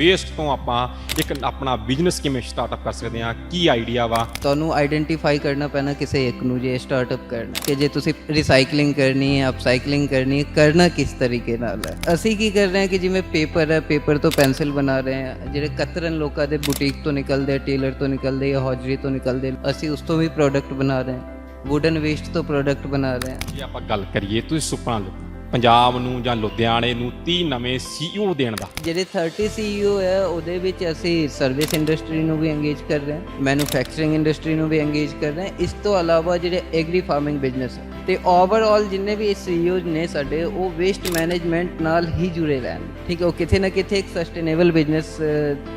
Waste ਤੋਂ ਆਪਾਂ ਇੱਕ ਆਪਣਾ ਬਿਜ਼ਨਸ ਕਿਵੇਂ ਸਟਾਰਟਅਪ ਕਰ ਸਕਦੇ ਹਾਂ ਕੀ ਆਈਡੀਆ ਵਾ? ਤੁਹਾਨੂੰ ਆਈਡੈਂਟੀਫਾਈ ਕਰਨਾ ਪੈਣਾ ਕਿਸੇ ਇੱਕ ਨੂੰ ਜੇ ਸਟਾਰਟਅਪ ਕਰਨਾ ਕਿ ਜੇ ਤੁਸੀਂ ਰੀਸਾਈਕਲਿੰਗ ਕਰਨੀ ਹੈ ਅਪਸਾਈਕਲਿੰਗ ਕਰਨੀ ਹੈ ਕਰਨਾ ਕਿਸ ਤਰੀਕੇ ਨਾਲ ਹੈ? ਅਸੀਂ ਕੀ ਕਰ ਰਹੇ ਹਾਂ ਕਿ ਜਿਵੇਂ ਪੇਪਰ ਹੈ ਪੇਪਰ ਤੋਂ ਪੈਨਸਲ ਬਣਾ ਰਹੇ ਹਾਂ ਜਿਹੜੇ ਕਤਰਨ ਲੋਕਾਂ ਦੇ ਬੁਟੀਕ ਤੋਂ ਨਿਕਲਦੇ ਟੇਲਰ ਤੋਂ ਨਿਕਲਦੇ ਜਾਂ ਹੌਜਰੀ ਤੋਂ ਨਿਕਲਦੇ ਅਸੀਂ ਉਸ ਤੋਂ ਵੀ ਪ੍ਰੋਡਕਟ ਬਣਾ ਰਹੇ ਹਾਂ ਵੁਡਨ ਵੇਸਟ ਤੋਂ ਪ੍ਰੋਡਕਟ ਬਣਾ ਰਹੇ ਹਾਂ। ਜੇ ਆਪਾਂ ਗੱਲ ਕਰੀਏ ਤੁਸੀਂ ਸੁਪਨਾ ਲਓ। ਪੰਜਾਬ ਨੂੰ ਜਾਂ ਲੁਧਿਆਣੇ ਨੂੰ 30 ਨਵੇਂ ਸੀਈਓ ਦੇਣ ਦਾ। ਜਿਹੜੇ 30 CEO ਹੈ ਉਹਦੇ ਵਿੱਚ ਅਸੀਂ ਸਰਵਿਸ ਇੰਡਸਟਰੀ ਨੂੰ ਵੀ ਐਂਗੇਜ ਕਰ ਰਹੇ ਹਾਂ ਮੈਨੂਫੈਕਚਰਿੰਗ ਇੰਡਸਟਰੀ ਨੂੰ ਵੀ ਐਂਗੇਜ ਕਰ ਰਹੇ ਹਾਂ। ਇਸ ਤੋਂ ਇਲਾਵਾ ਜਿਹੜੇ ਐਗਰੀ ਫਾਰਮਿੰਗ ਬਿਜ਼ਨਸ ਹੈ ਤੇ ਓਵਰਆਲ ਜਿੰਨੇ ਵੀ CEOs ਨੇ ਸਾਡੇ ਉਹ ਵੇਸਟ ਮੈਨੇਜਮੈਂਟ ਨਾਲ ਹੀ ਜੁੜੇ ਰਹਿਣ। ਠੀਕ ਹੈ ਉਹ ਕਿਤੇ ਨਾ ਕਿਤੇ ਇੱਕ ਸਸਟੇਨੇਬਲ ਬਿਜ਼ਨਸ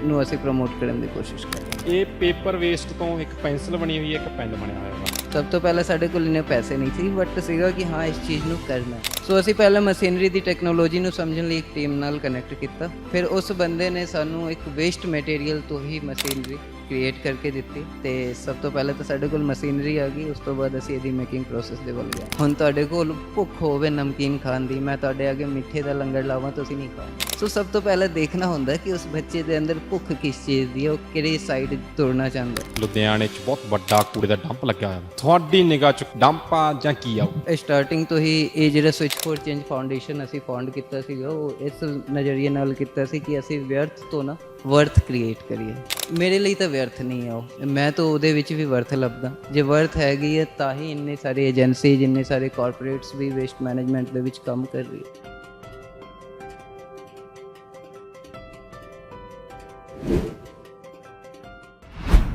ਨੂੰ ਅਸੀਂ ਪ੍ਰਮੋਟ ਕਰਨ ਦੀ ਕੋਸ਼ਿਸ਼ ਕਰ ਰਹੇ ਹਾਂ। ਇਹ ਪੇਪਰ ਵੇਸਟ ਤੋਂ ਇੱਕ ਪੈਨਸਲ ਬਣੀ ਹੋਈ ਹੈ ਇੱਕ ਪੈਨ ਬਣਿਆ ਹੋਇਆ ਵਾ। ਸਭ ਤੋਂ ਪਹਿਲਾਂ ਸਾਡੇ ਕੋਲ ਇੰਨੇ ਪੈਸੇ ਨਹੀਂ ਸੀ ਬਟ ਸੀਗਾ ਕਿ ਹਾਂ, ਇਸ ਚੀਜ਼ ਨੂੰ ਕਰਨਾ ਸੋ ਅਸੀਂ ਪਹਿਲਾਂ ਮਸ਼ੀਨਰੀ ਦੀ ਟੈਕਨੋਲੋਜੀ ਨੂੰ ਸਮਝਣ ਲਈ ਇੱਕ ਟੀਮ ਨਾਲ ਕਨੈਕਟ ਕੀਤਾ। ਫਿਰ ਉਸ ਬੰਦੇ ਨੇ ਸਾਨੂੰ ਇੱਕ ਵੇਸਟ ਮਟੀਰੀਅਲ ਤੋਂ ਹੀ ਮਸ਼ੀਨਰੀ ਕ੍ਰੀਏਟ ਕਰਕੇ ਦਿੱਤੀ ਤੇ ਸਭ ਤੋਂ ਪਹਿਲਾਂ ਤਾਂ ਸਾਡੇ ਕੋਲ ਮਸ਼ੀਨਰੀ ਆ ਗਈ ਉਸ ਤੋਂ ਬਾਅਦ ਅਸੀਂ ਇਹਦੀ ਮੇਕਿੰਗ ਪ੍ਰੋਸੈਸ ਦੇ ਵੱਲ ਗਏ। ਹੁਣ ਤੁਹਾਡੇ ਕੋਲ ਭੁੱਖ ਹੋਵੇ ਨਮਕੀਨ ਖਾਣ ਦੀ ਮੈਂ ਤੁਹਾਡੇ ਅੱਗੇ ਮਿੱਠੇ ਦਾ ਲੰਗਰ ਲਾਵਾਂ ਤੁਸੀਂ ਨਹੀਂ ਖਾਓ ਸੋ ਸਭ ਤੋਂ ਪਹਿਲਾਂ ਦੇਖਣਾ ਹੁੰਦਾ ਕਿ ਉਸ ਬੱਚੇ ਦੇ ਅੰਦਰ ਭੁੱਖ ਕਿਸ ਚੀਜ਼ ਦੀ ਹੈ ਉਹ ਕਿਹੜੀ ਸਾਈਡ ਤੁਰਨਾ ਚਾਹੁੰਦਾ। ਲੁਧਿਆਣੇ 'ਚ ਬਹੁਤ ਵੱਡਾ ਕੂੜੇ ਦਾ ਡੰਪ ਲੱਗਿਆ ਹੋਇਆ। ਤੁਹਾਡੀ ਨਿਗਾਹ 'ਚ ਡੰਪ ਆ ਜਾਂ ਕੀ ਆਊ ਸਟਾਰਟਿੰਗ ਤੋਂ ਹੀ ਇਹ ਜਿਹੜਾ ਸਵਿਚ ਫੋਰ ਚੇਂਜ ਫਾਊਂਡੇਸ਼ਨ ਅਸੀਂ ਫਾਊਂਡ ਕੀਤਾ ਸੀਗਾ ਉਹ ਇਸ ਨਜ਼ਰੀਏ ਨਾਲ ਕੀਤਾ ਸੀ ਕਿ ਅਸੀਂ ਵਿਅਰਥ ਤੋਂ ਨਾ ਵਰਥ ਕ੍ਰੀਏਟ ਕਰੀਏ। ਮੇਰੇ ਲਈ ਤਾਂ ਵਿਅਰਥ ਨਹੀਂ ਹੈ ਉਹ। ਮੈਂ ਤਾਂ ਉਹਦੇ ਵਿੱਚ ਵੀ ਵਰਥ ਲੱਭਦਾ। ਜੇ ਵਰਥ ਹੈਗੀ ਹੈ ਤਾਂ ਹੀ ਇੰਨੇ ਸਾਰੇ ਏਜੰਸੀ ਜਿੰਨੇ ਸਾਰੇ ਕਾਰਪੋਰੇਟਸ ਵੀ ਵੇਸਟ ਮੈਨੇਜਮੈਂਟ ਦੇ ਵਿੱਚ ਕੰਮ ਕਰ ਰਹੀ ਹੈ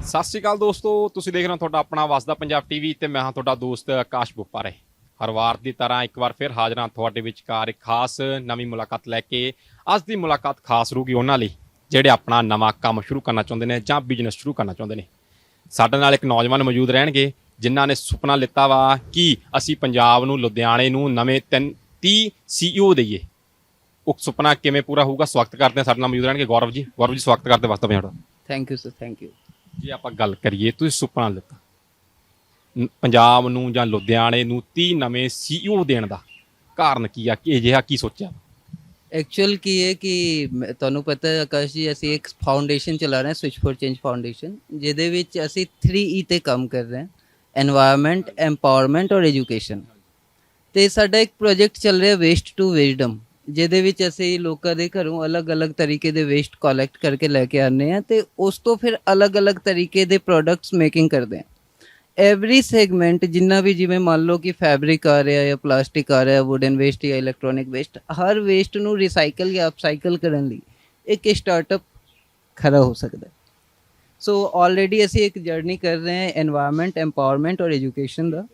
ਸਤਿ ਸ਼੍ਰੀ ਅਕਾਲ ਦੋਸਤੋ। ਤੁਸੀਂ ਦੇਖ ਰਹੇ ਹੋ ਤੁਹਾਡਾ ਆਪਣਾ ਵਸਦਾ ਪੰਜਾਬ ਟੀਵੀ ਤੇ ਮੈਂ ਹਾਂ ਤੁਹਾਡਾ ਦੋਸਤ ਆਕਾਸ਼ ਬੁੱਪਾਰੇ। ਹਰ ਵਾਰ ਦੀ ਤਰ੍ਹਾਂ ਇੱਕ ਵਾਰ ਫਿਰ ਹਾਜ਼ਰ ਹਾਂ ਤੁਹਾਡੇ ਵਿਚਕਾਰ ਇੱਕ ਖਾਸ ਨਵੀਂ ਮੁਲਾਕਾਤ ਲੈ ਕੇ। ਅੱਜ ਦੀ ਮੁਲਾਕਾਤ ਖਾਸ ਰੂਗੀ ਉਹਨਾਂ ਲਈ। ਜਿਹੜੇ ਆਪਣਾ ਨਵਾਂ ਕੰਮ ਸ਼ੁਰੂ ਕਰਨਾ ਚਾਹੁੰਦੇ ਨੇ ਜਾਂ ਬਿਜ਼ਨਸ ਸ਼ੁਰੂ ਕਰਨਾ ਚਾਹੁੰਦੇ ਨੇ। ਸਾਡੇ ਨਾਲ ਇੱਕ ਨੌਜਵਾਨ ਮੌਜੂਦ ਰਹਿਣਗੇ ਜਿਨ੍ਹਾਂ ਨੇ ਸੁਪਨਾ ਲਿੱਤਾ ਵਾ ਕਿ ਅਸੀਂ ਪੰਜਾਬ ਨੂੰ ਲੁਧਿਆਣੇ ਨੂੰ ਨਵੇਂ 30 ਸੀਈਓ ਦਈਏ। ਉਹ ਸੁਪਨਾ ਕਿਵੇਂ ਪੂਰਾ ਹੋਊਗਾ ਸਵਾਗਤ ਕਰਦੇ ਹਾਂ ਸਾਡੇ ਨਾਲ ਮੌਜੂਦ ਰਹਿਣਗੇ ਗੌਰਵ ਜੀ। ਗੌਰਵ ਜੀ ਸਵਾਗਤ ਕਰਦੇ ਵਾਸਤੇ ਦਾ thank you sir thank you ਜੇ ਆਪਾਂ ਗੱਲ ਕਰੀਏ ਤੁਸੀਂ ਸੁਪਨਾ ਲਿੱਤਾ। ਪੰਜਾਬ ਨੂੰ ਜਾਂ ਲੁਧਿਆਣੇ ਨੂੰ 30 ਨਵੇਂ ਸੀਈਓ ਦੇਣ ਦਾ ਕਾਰਨ ਕੀ ਆ? ਕਿ ਅਜਿਹਾ ਕੀ ਸੋਚਿਆ? ਐਕਚੁਅਲ ਕੀ ਹੈ ਕਿ ਮੈਂ- ਤੁਹਾਨੂੰ ਪਤਾ ਹੈ ਆਕਾਸ਼ ਜੀ, ਅਸੀਂ ਇੱਕ ਫਾਊਂਡੇਸ਼ਨ ਚਲਾ ਰਹੇ ਹਾਂ ਸਵਿਚ ਫੋਰ ਚੇਂਜ ਫਾਊਂਡੇਸ਼ਨ ਜਿਹਦੇ ਵਿੱਚ ਅਸੀਂ 3E e ਤੇ ਕੰਮ ਕਰ ਰਹੇ ਹਾਂ এনवायरमेंट ਐਮਪਾਵਰਮੈਂਟ ਔਰ ਐਜੂਕੇਸ਼ਨ ਤੇ ਸਾਡਾ ਇੱਕ ਪ੍ਰੋਜੈਕਟ ਚੱਲ ਰਿਹਾ ਵੇਸਟ ਟੂ ਵਿਜ਼ਡਮ ਜਿਹਦੇ ਵਿੱਚ ਅਸੀਂ ਲੋਕਾਂ ਦੇ ਘਰੋਂ ਅਲੱਗ-ਅਲੱਗ ਤਰੀਕੇ ਦੇ ਵੇਸਟ ਕਲੈਕਟ ਕਰਕੇ ਲੈ ਕੇ ਆਉਂਦੇ ਹਾਂ ਤੇ ਉਸ ਤੋਂ ਫਿਰ ਅਲੱਗ-ਅਲੱਗ ਤਰੀਕੇ ਦੇ ਪ੍ਰੋਡਕਟਸ ਮੇਕਿੰਗ ਕਰਦੇ ਹਾਂ। ਐਵਰੀ ਸੈਗਮੈਂਟ ਜਿੰਨਾ ਵੀ ਜਿਵੇਂ ਮੰਨ ਲਓ ਕਿ ਫੈਬਰਿਕ ਆ ਰਿਹਾ ਜਾਂ ਪਲਾਸਟਿਕ ਆ ਰਿਹਾ ਵੁਡਨ ਵੇਸਟ ਜਾਂ ਇਲੈਕਟ੍ਰੋਨਿਕ ਵੇਸਟ ਹਰ ਵੇਸਟ ਨੂੰ ਰੀਸਾਈਕਲ ਜਾਂ ਅਪਸਾਈਕਲ ਕਰਨ ਲਈ ਇੱਕ ਸਟਾਰਟਅਪ ਖੜਾ ਹੋ ਸਕਦਾ ਸੋ ਆਲਰੇਡੀ ਅਸੀਂ ਇੱਕ ਜਰਨੀ ਕਰ ਰਹੇ ਹਾਂ এনवायरमेंट ਐਮਪਾਵਰਮੈਂਟ ਔਰ ਐਜੂਕੇਸ਼ਨ ਦਾ।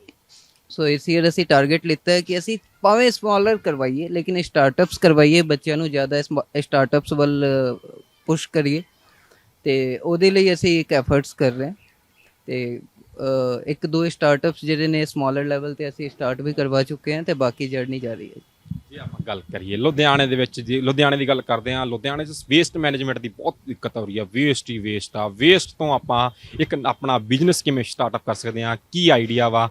ਸੋ ਇਸ ਈਅਰ ਅਸੀਂ ਟਾਰਗੇਟ ਲਿੱਤਾ ਹੈ ਕਿ ਅਸੀਂ ਭਾਵੇਂ ਸਮਾਲਰ ਕਰਵਾਈਏ, ਲੇਕਿਨ ਸਟਾਰਟਅਪਸ ਕਰਵਾਈਏ, ਬੱਚਿਆਂ ਨੂੰ ਜ਼ਿਆਦਾ ਸਟਾਰਟਅਪਸ ਵੱਲ ਪੁਸ਼ ਕਰੀਏ। ਤੇ ਉਹਦੇ ਲਈ ਅਸੀਂ ਇੱਕ ਐਫਰਟਸ ਕਰ ਰਹੇ ਹਾਂ। ਤੇ ਇੱਕ ਦੋ ਸਟਾਰਟਅਪਸ ਜਿਹੜੇ ਨੇ ਸਮਾਲਰ ਲੈਵਲ ਤੇ ਅਸੀਂ ਸਟਾਰਟ ਵੀ ਕਰਵਾ ਚੁੱਕੇ ਹਾਂ ਤੇ ਬਾਕੀ ਜਰਨੀ ਜਾਰੀ ਹੈ। ਜੇ ਆਪਾਂ ਗੱਲ ਕਰੀਏ ਲੁਧਿਆਣੇ ਦੇ ਵਿੱਚ ਜੇ ਲੁਧਿਆਣੇ ਦੀ ਗੱਲ ਕਰਦੇ ਹਾਂ ਲੁਧਿਆਣੇ 'ਚ ਵੇਸਟ ਮੈਨੇਜਮੈਂਟ ਦੀ ਬਹੁਤ ਦਿੱਕਤ ਹੋ ਰਹੀ ਆ ਵੇਸਟ ਹੀ ਵੇਸਟ ਆ। ਵੇਸਟ ਤੋਂ ਆਪਾਂ ਇੱਕ ਆਪਣਾ ਬਿਜ਼ਨਸ ਕਿਵੇਂ ਸਟਾਰਟਅਪ ਕਰ ਸਕਦੇ ਹਾਂ? ਕੀ ਆਈਡੀਆ ਵਾ?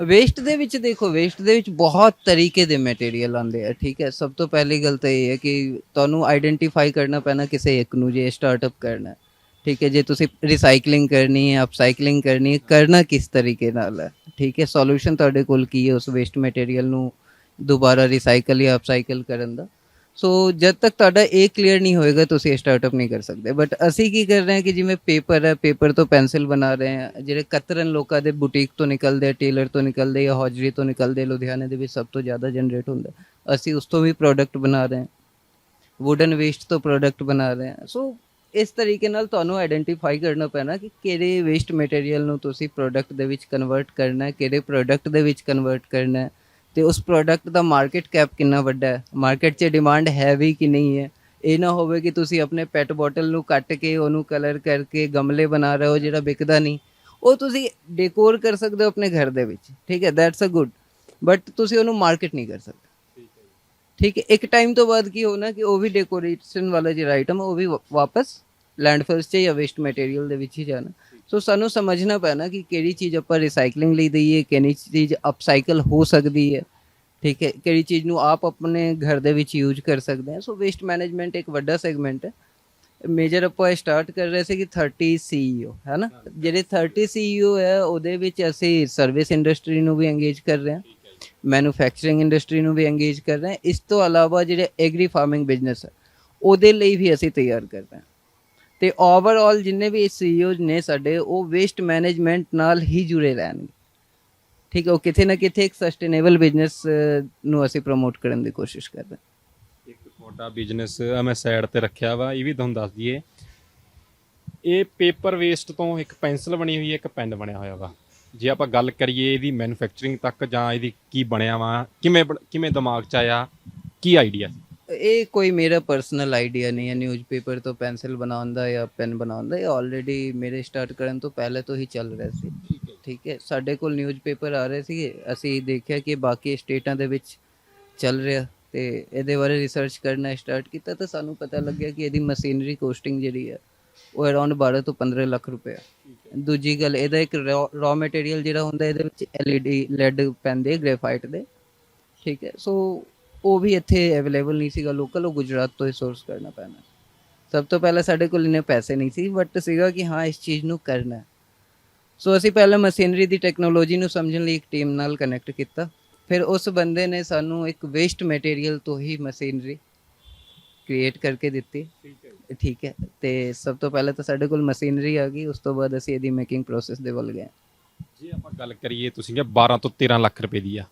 ਵੇਸਟ ਦੇ ਵਿੱਚ ਦੇਖੋ ਵੇਸਟ ਦੇ ਵਿੱਚ ਬਹੁਤ ਤਰੀਕੇ ਦੇ ਮਟੀਰੀਅਲ ਆਉਂਦੇ ਆ ਠੀਕ ਹੈ। ਸਭ ਤੋਂ ਪਹਿਲੀ ਗੱਲ ਤਾਂ ਇਹ ਹੈ ਕਿ ਤੁਹਾਨੂੰ ਆਈਡੈਂਟੀਫਾਈ ਕਰਨਾ ਪੈਣਾ ਕਿਸੇ ਇੱਕ ਨੂੰ ਜੇ ਸਟਾਰਟਅਪ ਕਰਨਾ। ਠੀਕ ਹੈ, ਜੇ ਤੁਸੀਂ ਰੀਸਾਈਕਲਿੰਗ ਕਰਨੀ ਹੈ ਅਪਸਾਈਕਲਿੰਗ ਕਰਨੀ ਹੈ, ਕਰਨਾ ਕਿਸ ਤਰੀਕੇ ਨਾਲ ਹੈ? ਠੀਕ ਹੈ ਸੋਲੂਸ਼ਨ ਤੁਹਾਡੇ ਕੋਲ ਕੀ ਹੈ ਉਸ ਵੇਸਟ ਮਟੀਰੀਅਲ ਨੂੰ ਦੁਬਾਰਾ ਰੀਸਾਈਕਲ ਜਾਂ ਅਪਸਾਈਕਲ ਕਰਨ ਦਾ? ਸੋ ਜਦ ਤੱਕ ਤੁਹਾਡਾ ਇਹ ਕਲੀਅਰ ਨਹੀਂ ਹੋਏਗਾ, ਤੁਸੀਂ ਸਟਾਰਟਅਪ ਨਹੀਂ ਕਰ ਸਕਦੇ। ਬਟ ਅਸੀਂ ਕੀ ਕਰ ਰਹੇ ਹਾਂ ਕਿ ਜਿਵੇਂ ਪੇਪਰ ਹੈ ਪੇਪਰ ਤੋਂ ਪੈਨਸਲ ਬਣਾ ਰਹੇ ਹਾਂ, ਜਿਹੜੇ ਕਤਰਨ ਲੋਕਾਂ ਦੇ ਬੁਟੀਕ ਤੋਂ ਨਿਕਲਦੇ ਆ ਟੇਲਰ ਤੋਂ ਨਿਕਲਦੇ ਜਾਂ ਹੌਜਰੀ ਤੋਂ ਨਿਕਲਦੇ ਲੁਧਿਆਣੇ ਦੇ ਵਿੱਚ ਸਭ ਤੋਂ ਜ਼ਿਆਦਾ ਜਨਰੇਟ ਹੁੰਦਾ ਅਸੀਂ ਉਸ ਤੋਂ ਵੀ ਪ੍ਰੋਡਕਟ ਬਣਾ ਰਹੇ ਹਾਂ। ਵੁਡਨ ਵੇਸਟ ਤੋਂ ਪ੍ਰੋਡਕਟ ਬਣਾ ਰਹੇ ਹਾਂ। ਸੋ ਇਸ ਤਰੀਕੇ ਨਾਲ ਤੁਹਾਨੂੰ ਆਇਡੈਂਟੀਫਾਈ ਕਰਨਾ ਪੈਣਾ ਕਿ ਕਿਹੜੇ ਵੇਸਟ ਮਟੀਰੀਅਲ ਨੂੰ ਤੁਸੀਂ ਪ੍ਰੋਡਕਟ ਦੇ ਵਿੱਚ ਕਨਵਰਟ ਕਰਨਾ ਹੈ ਕਿਹੜੇ ਪ੍ਰੋਡਕਟ ਦੇ ਵਿੱਚ ਕਨਵਰਟ ਕਰਨਾ ਹੈ ਤੇ ਉਸ ਪ੍ਰੋਡਕਟ ਦਾ ਮਾਰਕੀਟ ਕੈਪ ਕਿੰਨਾ ਵੱਡਾ ਹੈ ਮਾਰਕੀਟ 'ਚ ਡਿਮਾਂਡ ਹੈ ਵੀ ਕਿ ਨਹੀਂ ਹੈ? ਇਹ ਨਾ ਹੋਵੇ ਕਿ ਤੁਸੀਂ ਆਪਣੇ ਪੈਟ ਬੋਟਲ ਨੂੰ ਕੱਟ ਕੇ ਉਹਨੂੰ ਕਲਰ ਕਰਕੇ ਗਮਲੇ ਬਣਾ ਰਹੇ ਹੋ ਜਿਹੜਾ ਵਿਕਦਾ ਨਹੀਂ। ਉਹ ਤੁਸੀਂ ਡੈਕੋਰ ਕਰ ਸਕਦੇ ਹੋ ਆਪਣੇ ਘਰ ਦੇ ਵਿੱਚ ਠੀਕ ਹੈ ਦੈਟਸ ਅ ਗੁੱਡ ਬਟ ਤੁਸੀਂ ਉਹਨੂੰ ਮਾਰਕੀਟ ਨਹੀਂ ਕਰ ਸਕਦੇ। ਠੀਕ ਹੈ ਇੱਕ ਟਾਈਮ ਤੋਂ ਬਾਅਦ ਕੀ ਹੋਣਾ ਕਿ ਉਹ ਵੀ ਡੈਕੋਰੇਸ਼ਨ ਵਾਲਾ ਜਿਹੜਾ ਆਈਟਮ ਉਹ ਵੀ ਵਾ- ਵਾਪਸ ਲੈਂਡਫਿਲਸ 'ਚ ਜਾਂ ਵੇਸਟ ਮਟੀਰੀਅਲ ਦੇ ਵਿੱਚ ਹੀ ਜਾਣਾ। ਸੋ ਸਾਨੂੰ ਸਮਝਣਾ ਪੈਣਾ ਕਿ ਕਿਹੜੀ ਚੀਜ਼ ਆਪਾਂ ਰੀਸਾਈਕਲਿੰਗ ਲਈ ਦਈਏ ਕਿਹੜੀ ਚੀਜ਼ ਅਪਸਾਈਕਲ ਹੋ ਸਕਦੀ ਹੈ ਠੀਕ ਹੈ ਕਿਹੜੀ ਚੀਜ਼ ਨੂੰ ਆਪ ਆਪਣੇ ਘਰ ਦੇ ਵਿੱਚ ਯੂਜ਼ ਕਰ ਸਕਦੇ ਹਾਂ ਸੋ ਵੇਸਟ ਮੈਨੇਜਮੈਂਟ ਇੱਕ ਵੱਡਾ ਸੈਗਮੈਂਟ ਹੈ ਮੇਜਰ ਆਪਾਂ ਸਟਾਰਟ ਕਰ ਰਹੇ ਸੀ ਕਿ 30 ਸੀਈਓ ਹੈ ਨਾ? ਜਿਹੜੇ 30 ਸੀਈਓ ਹੈ ਉਹਦੇ ਵਿੱਚ ਅਸੀਂ ਸਰਵਿਸ ਇੰਡਸਟਰੀ ਨੂੰ ਵੀ engage ਕਰ ਰਹੇ ਹਾਂ ਮੈਨੂਫੈਕਚਰਿੰਗ ਇੰਡਸਟਰੀ ਨੂੰ ਵੀ engage ਕਰ ਰਹੇ ਹਾਂ ਇਸ ਤੋਂ ਇਲਾਵਾ ਜਿਹੜੇ ਐਗਰੀ ਫਾਰਮਿੰਗ ਬਿਜ਼ਨਸ ਹੈ ਉਹਦੇ ਲਈ ਵੀ ਅਸੀਂ ਤਿਆਰ ਕਰ ਰਹੇ ਹਾਂ ਤੇ ਓਵਰਆਲ ਜਿੰਨੇ ਵੀ ਸੀਈਓ ਨੇ ਸਾਡੇ, ਉਹ ਵੇਸਟ ਮੈਨੇਜਮੈਂਟ ਨਾਲ ਹੀ ਜੁੜੇ ਰਹਿਣਗੇ। ਠੀਕ ਹੈ, ਉਹ ਕਿਤੇ ਨਾ ਕਿਤੇ ਇੱਕ ਸਸਟੇਨੇਬਲ ਬਿਜ਼ਨਸ ਨੂੰ ਅਸੀਂ ਪ੍ਰਮੋਟ ਕਰਨ ਦੀ ਕੋਸ਼ਿਸ਼ ਕਰ ਰਹੇ ਇੱਕ ਤੁਹਾਡਾ ਬਿਜ਼ਨਸ ਮੈਂ ਸਾਈਡ ਤੇ ਰੱਖਿਆ ਵਾ, ਇਹ ਵੀ ਤੁਹਾਨੂੰ ਦੱਸ ਦਈਏ। ਇਹ ਪੇਪਰ ਵੇਸਟ ਤੋਂ ਇੱਕ ਪੈਨਸਲ ਬਣੀ ਹੋਈ ਹੈ, ਇੱਕ ਪੈਨ ਬਣਿਆ ਹੋਇਆ ਵਾ। ਜੇ ਆਪਾਂ ਗੱਲ ਕਰੀਏ ਇਹਦੀ ਮੈਨੂਫੈਕਚਰਿੰਗ ਤੱਕ ਜਾਂ ਇਹਦੀ ਕੀ ਬਣਿਆ ਵਾ, ਕਿਵੇਂ ਕਿਵੇਂ ਦਿਮਾਗ 'ਚ ਆਇਆ, ਕੀ ਆਈਡੀਆ ਸੀ? ਇਹ ਕੋਈ ਮੇਰਾ ਪਰਸਨਲ ਆਈਡੀਆ ਨਹੀਂ ਹੈ ਨਿਊਜ਼ਪੇਪਰ ਤੋਂ ਪੈਨਸਲ ਬਣਾਉਣ ਦਾ ਜਾਂ ਪੈਨ ਬਣਾਉਣ ਦਾ, ਇਹ ਆਲਰੇਡੀ ਮੇਰੇ ਸਟਾਰਟ ਕਰਨ ਤੋਂ ਪਹਿਲੇ ਤੋਂ ਹੀ ਚੱਲ ਰਿਹਾ ਸੀ। ਠੀਕ ਹੈ, ਸਾਡੇ ਕੋਲ ਨਿਊਜ਼ਪੇਪਰ ਆ ਰਹੇ ਸੀਗੇ, ਅਸੀਂ ਦੇਖਿਆ ਕਿ ਬਾਕੀ ਸਟੇਟਾਂ ਦੇ ਵਿੱਚ ਚੱਲ ਰਿਹਾ ਤੇ ਇਹਦੇ ਬਾਰੇ ਰਿਸਰਚ ਕਰਨਾ ਸਟਾਰਟ ਕੀਤਾ ਤਾਂ ਸਾਨੂੰ ਪਤਾ ਲੱਗਿਆ ਕਿ ਇਹਦੀ ਮਸ਼ੀਨਰੀ ਕੋਸਟਿੰਗ ਜਿਹੜੀ ਹੈ, ਉਹ ਅਰਾਊਂਡ 12 ਤੋਂ 15 ਲੱਖ ਰੁਪਏ ਹੈ ਦੂਜੀ ਗੱਲ, ਇਹਦਾ ਇੱਕ ਰॉ ਮਟੀਰੀਅਲ ਜਿਹੜਾ ਹੁੰਦਾ, ਇਹਦੇ ਵਿੱਚ LED ਲੈਡ ਪੈਂਦੇ ਗ੍ਰੇਫਾਈਟ ਦੇ। ਠੀਕ ਹੈ ਸੋ ਉਹ ਵੀ ਇੱਥੇ ਅਵੇਲੇਬਲ ਨਹੀਂ ਸੀਗਾ। ਲੋਕਲ ਉਹ ਗੁਜਰਾਤ ਤੋਂ ਹੀ ਸੋਰਸ ਕਰਨਾ ਪੈਣਾ। ਸਭ ਤੋਂ ਪਹਿਲਾਂ ਸਾਡੇ ਕੋਲ ਇੰਨੇ ਪੈਸੇ ਨਹੀਂ ਸੀ ਬਟ ਸੀਗਾ ਕਿ ਹਾਂ, ਇਸ ਚੀਜ਼ ਨੂੰ ਕਰਨਾ ਸੋ ਅਸੀਂ ਪਹਿਲਾਂ ਮਸ਼ੀਨਰੀ ਦੀ ਟੈਕਨੋਲੋਜੀ ਨੂੰ ਸਮਝਣ ਲਈ ਇੱਕ ਟੀਮ ਨਾਲ ਕਨੈਕਟ ਕੀਤਾ। ਫਿਰ ਉਸ ਬੰਦੇ ਨੇ ਸਾਨੂੰ ਇੱਕ ਵੇਸਟ ਮਟੀਰੀਅਲ ਤੋਂ ਹੀ ਮਸ਼ੀਨਰੀ ਕ੍ਰੀਏਟ ਕਰਕੇ ਦਿੱਤੀ। ਠੀਕ ਹੈ। ਤੇ ਸਭ ਤੋਂ ਪਹਿਲਾਂ ਤਾਂ ਸਾਡੇ ਕੋਲ ਮਸ਼ੀਨਰੀ ਆ ਗਈ। ਉਸ ਤੋਂ ਬਾਅਦ ਅਸੀਂ ਇਹਦੀ ਮੇਕਿੰਗ ਪ੍ਰੋਸੈਸ ਦੇ ਵੱਲ ਗਏ। ਜੇ ਆਪਾਂ ਗੱਲ ਕਰੀਏ, ਤੁਸੀਂ ਕਿ 12 ਤੋਂ 13 ਲੱਖ ਰੁਪਏ ਦੀ ਆ।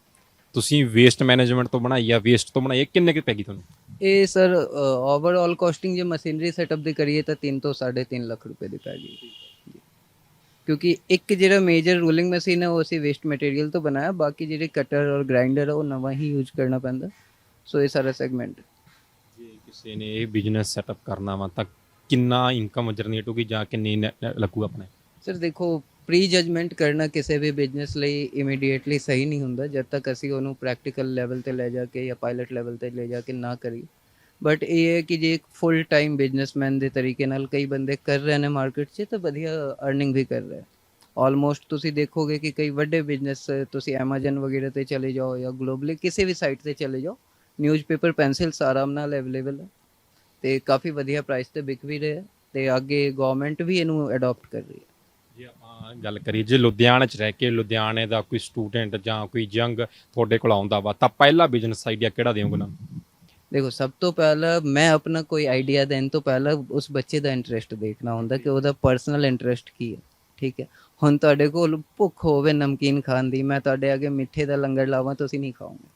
ਤੁਸੀਂ ਵੇਸਟ ਮੈਨੇਜਮੈਂਟ ਤੋਂ ਬਣਾਈ ਆ ਵੇਸਟ ਤੋਂ ਬਣਾਈ ਆ ਕਿੰਨੇ ਕੁ ਪੈ ਗਈ ਤੁਹਾਨੂੰ? ਇਹ ਸਰ ਓਵਰਆਲ ਕਾਸਟਿੰਗ ਜੇ ਮਸ਼ੀਨਰੀ ਸੈਟਅਪ ਦੀ ਕਰੀਏ ਤਾਂ 3 ਤੋਂ 3.5 ਲੱਖ ਰੁਪਏ ਦੀ ਪੈ ਗਈ। ਕਿਉਂਕਿ ਇੱਕ ਜਿਹੜਾ ਮੇਜਰ ਰੂਲਿੰਗ ਮਸ਼ੀਨ ਹੈ ਉਹ ਅਸੀਂ ਵੇਸਟ ਮਟੀਰੀਅਲ ਤੋਂ ਬਣਾਇਆ ਬਾਕੀ ਜਿਹੜੇ ਕਟਰ ਔਰ ਗ੍ਰਾਈਂਡਰ ਉਹ ਨਵਾਂ ਹੀ ਯੂਜ਼ ਕਰਨਾ ਪੈਂਦਾ। ਸੋ ਇਹ ਸਾਰਾ ਸੈਗਮੈਂਟ ਜੇ ਕਿਸੇ ਨੇ ਇਹ ਬਿਜ਼ਨਸ ਸੈਟਅਪ ਕਰਨਾ ਵਾ ਤਾਂ ਕਿੰਨਾ ਇਨਕਮ ਜਨਰੇਟ ਹੋਗੀ ਜਾਂ ਕਿੰਨੀ ਲੱਗੂ ਆਪਣੇ? ਸਰ ਦੇਖੋ ਪ੍ਰੀ ਜਜਮੈਂਟ ਕਰਨਾ ਕਿਸੇ ਵੀ ਬਿਜ਼ਨਸ ਲਈ ਇਮੀਡੀਏਟਲੀ ਸਹੀ ਨਹੀਂ ਹੁੰਦਾ, ਜਦ ਤੱਕ ਅਸੀਂ ਉਹਨੂੰ ਪ੍ਰੈਕਟੀਕਲ ਲੈਵਲ ਤੇ ਲੈ ਜਾ ਕੇ ਜਾਂ ਪਾਇਲਟ ਲੈਵਲ ਤੇ ਲੈ ਜਾ ਕੇ ਨਾ ਕਰੀਏ। ਬਟ ਇਹ ਹੈ ਕਿ ਜੇ ਇੱਕ ਫੁੱਲ ਟਾਈਮ ਬਿਜ਼ਨਸਮੈਨ ਦੇ ਤਰੀਕੇ ਨਾਲ ਕਈ ਬੰਦੇ ਕਰ ਰਹੇ ਨੇ ਮਾਰਕੀਟ 'ਚ ਤਾਂ ਵਧੀਆ ਅਰਨਿੰਗ ਵੀ ਕਰ ਰਹੇ। ਆਲਮੋਸਟ ਤੁਸੀਂ ਦੇਖੋਗੇ ਕਿ ਕਈ ਵੱਡੇ ਬਿਜ਼ਨਸ ਤੁਸੀਂ Amazon ਵਗੈਰਾ ਤੇ ਚਲੇ ਜਾਓ ਜਾਂ ਗਲੋਬਲੀ ਕਿਸੇ ਵੀ ਸਾਈਟ ਤੇ ਚਲੇ ਜਾਓ ਨਿਊਜ਼ਪੇਪਰ ਪੈਨਸਿਲਸ ਆਰਾਮ ਨਾਲ ਅਵੇਲੇਬਲ ਹੈ ਤੇ ਕਾਫੀ ਵਧੀਆ ਪ੍ਰਾਈਸ ਤੇ ਵਿਕ ਵੀ ਰਹੇ ਹੈ ਤੇ ਅੱਗੇ ਗਵਰਨਮੈਂਟ ਵੀ ਇਹਨੂੰ ਅਡਾਪਟ ਕਰ ਰਹੀ ਹੈ। ਜੇ ਆਪਾਂ ਗੱਲ ਕਰੀਏ ਜੇ ਲੁਧਿਆਣਾ 'ਚ ਰਹਿ ਕੇ ਲੁਧਿਆਣੇ ਦਾ ਕੋਈ ਸਟੂਡੈਂਟ ਜਾਂ ਕੋਈ ਯੰਗ ਤੁਹਾਡੇ ਕੋਲ ਆਉਂਦਾ ਵਾ, ਤਾਂ ਪਹਿਲਾ ਬਿਜ਼ਨਸ ਆਈਡੀਆ ਕਿਹੜਾ ਦਿਓਗੇ ਨਾ? ਦੇਖੋ, ਸਭ ਤੋਂ ਪਹਿਲਾਂ ਮੈਂ ਆਪਣਾ ਕੋਈ ਆਈਡੀਆ ਦੇਣ ਤੋਂ ਪਹਿਲਾਂ ਉਸ ਬੱਚੇ ਦਾ ਇੰਟਰਸਟ ਦੇਖਣਾ ਹੁੰਦਾ ਕਿ ਉਹਦਾ ਪਰਸਨਲ ਇੰਟਰਸਟ ਕੀ ਹੈ, ਠੀਕ ਹੈ? ਹੁਣ ਤੁਹਾਡੇ ਕੋਲ ਭੁੱਖ ਹੋਵੇ ਨਮਕੀਨ ਖਾਣ ਦੀ, ਮੈਂ ਤੁਹਾਡੇ ਅੱਗੇ ਮਿੱਠੇ ਦਾ ਲੰਗਰ ਲਾਵਾਂ, ਤੁਸੀਂ ਨਹੀਂ ਖਾਓਗੇ।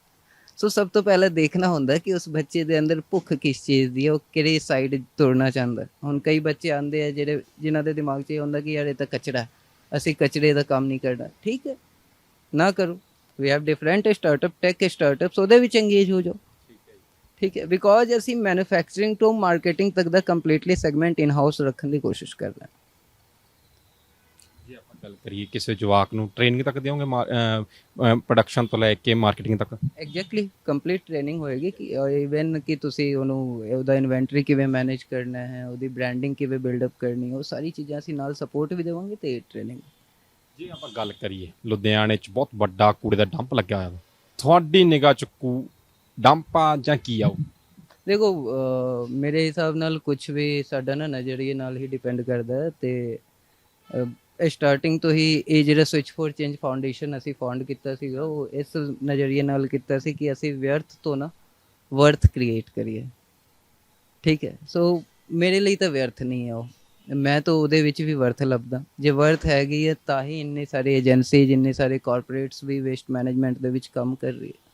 ਸੋ ਸਭ ਤੋਂ ਪਹਿਲਾਂ ਦੇਖਣਾ ਹੁੰਦਾ ਕਿ ਉਸ ਬੱਚੇ ਦੇ ਅੰਦਰ ਭੁੱਖ ਕਿਸ ਚੀਜ਼ ਦੀ ਹੈ, ਉਹ ਕਿਹੜੀ ਸਾਈਡ ਤੁਰਨਾ ਚਾਹੁੰਦਾ ਹੁਣ ਕਈ ਬੱਚੇ ਆਉਂਦੇ ਆ ਜਿਹੜੇ, ਜਿਨ੍ਹਾਂ ਦੇ ਦਿਮਾਗ 'ਚ ਇਹ ਹੁੰਦਾ ਕਿ ਯਾਰ ਇਹ ਤਾਂ ਕਚਰਾ ਅਸੀਂ ਕਚਰੇ ਦਾ ਕੰਮ ਨਹੀਂ ਕਰਨਾ। ਠੀਕ ਹੈ, ਨਾ ਕਰੋ। We have different startup tech startups ਉਹਦੇ ਵਿੱਚ ਇੰਗੇਜ ਹੋ ਜਾਓ। ਠੀਕ ਹੈ ਬਿਕੋਜ਼ ਅਸੀਂ ਮੈਨੂਫੈਕਚਰਿੰਗ ਤੋਂ ਮਾਰਕੀਟਿੰਗ ਤੱਕ ਦਾ ਕੰਪਲੀਟਲੀ ਸੈਗਮੈਂਟ ਇਨ ਹਾਊਸ ਰੱਖਣ ਦੀ ਕੋਸ਼ਿਸ਼ ਕਰ ਰਹੇ ਹਾਂ। ਜੇ ਆਪਾਂ ਗੱਲ ਕਰੀਏ ਕਿਸੇ ਜਵਾਕ ਨੂੰ ਟ੍ਰੇਨਿੰਗ ਤੱਕ ਦਿਓਗੇ ਪ੍ਰੋਡਕਸ਼ਨ ਤੋਂ ਲੈ ਕੇ ਮਾਰਕੀਟਿੰਗ ਤੱਕ? ਐਗਜ਼ੈਕਟਲੀ ਕੰਪਲੀਟ ਟ੍ਰੇਨਿੰਗ ਹੋਏਗੀ ਕਿ ਇਵਨ ਕਿ ਤੁਸੀਂ ਉਹਨੂੰ ਉਹਦਾ ਇਨਵੈਂਟਰੀ ਕਿਵੇਂ ਮੈਨੇਜ ਕਰਨਾ ਹੈ ਉਹਦੀ ਬ੍ਰਾਂਡਿੰਗ ਕਿਵੇਂ ਬਿਲਡ ਅਪ ਕਰਨੀ ਹੈ ਉਹ ਸਾਰੀ ਚੀਜ਼ਾਂ ਅਸੀਂ ਨਾਲ ਸਪੋਰਟ ਵੀ ਦੇਵਾਂਗੇ ਤੇ ਟ੍ਰੇਨਿੰਗ ਜੇ ਆਪਾਂ ਗੱਲ ਕਰੀਏ ਲੁਧਿਆਣੇ 'ਚ ਬਹੁਤ ਵੱਡਾ ਕੂੜੇ ਦਾ ਡੰਪ ਲੱਗਿਆ ਹੋਇਆ ਤੁਹਾਡੀ ਨਿਗਾਹ 'ਚ ਕੂ ਡੰਪਾ ਜਾਂ ਕੀ ਆਉ ਦੇਖੋ ਮੇਰੇ ਹਿਸਾਬ ਨਾਲ ਕੁਝ ਵੀ ਸਾਡਾ ਨਾ ਨਜ਼ਰੀਏ ਨਾਲ ਹੀ ਡਿਪੈਂਡ ਕਰਦਾ ਹੈ ਤੇ ਸਟਾਰਟਿੰਗ ਤੋਂ ਹੀ ਇਹ ਜਿਹੜਾ ਸਵਿਚ ਫੋਰ ਚੇਂਜ ਫਾਊਂਡੇਸ਼ਨ ਅਸੀਂ ਫਾਊਂਡ ਕੀਤਾ ਸੀਗਾ, ਉਹ ਇਸ ਨਜ਼ਰੀਏ ਨਾਲ ਕੀਤਾ ਸੀ ਕਿ ਅਸੀਂ ਵਿਅਰਥ ਤੋਂ ਨਾ ਵਰਥ ਕ੍ਰੀਏਟ ਕਰੀਏ। ਠੀਕ ਹੈ? ਸੋ ਮੇਰੇ ਲਈ ਤਾਂ ਵਿਅਰਥ ਨਹੀਂ ਹੈ ਉਹ। ਮੈਂ ਤਾਂ ਉਹਦੇ ਵਿੱਚ ਵੀ ਵਰਥ ਲੱਭਦਾ। ਜੇ ਵਰਥ ਹੈਗੀ ਹੈ, ਤਾਂ ਹੀ ਇੰਨੇ ਸਾਰੇ ਏਜੰਸੀਜ਼ ਇੰਨੇ ਸਾਰੇ ਕਾਰਪੋਰੇਟਸ ਵੀ ਵੇਸਟ ਮੈਨੇਜਮੈਂਟ ਦੇ ਵਿੱਚ ਕੰਮ ਕਰ ਰਹੀ ਹੈ।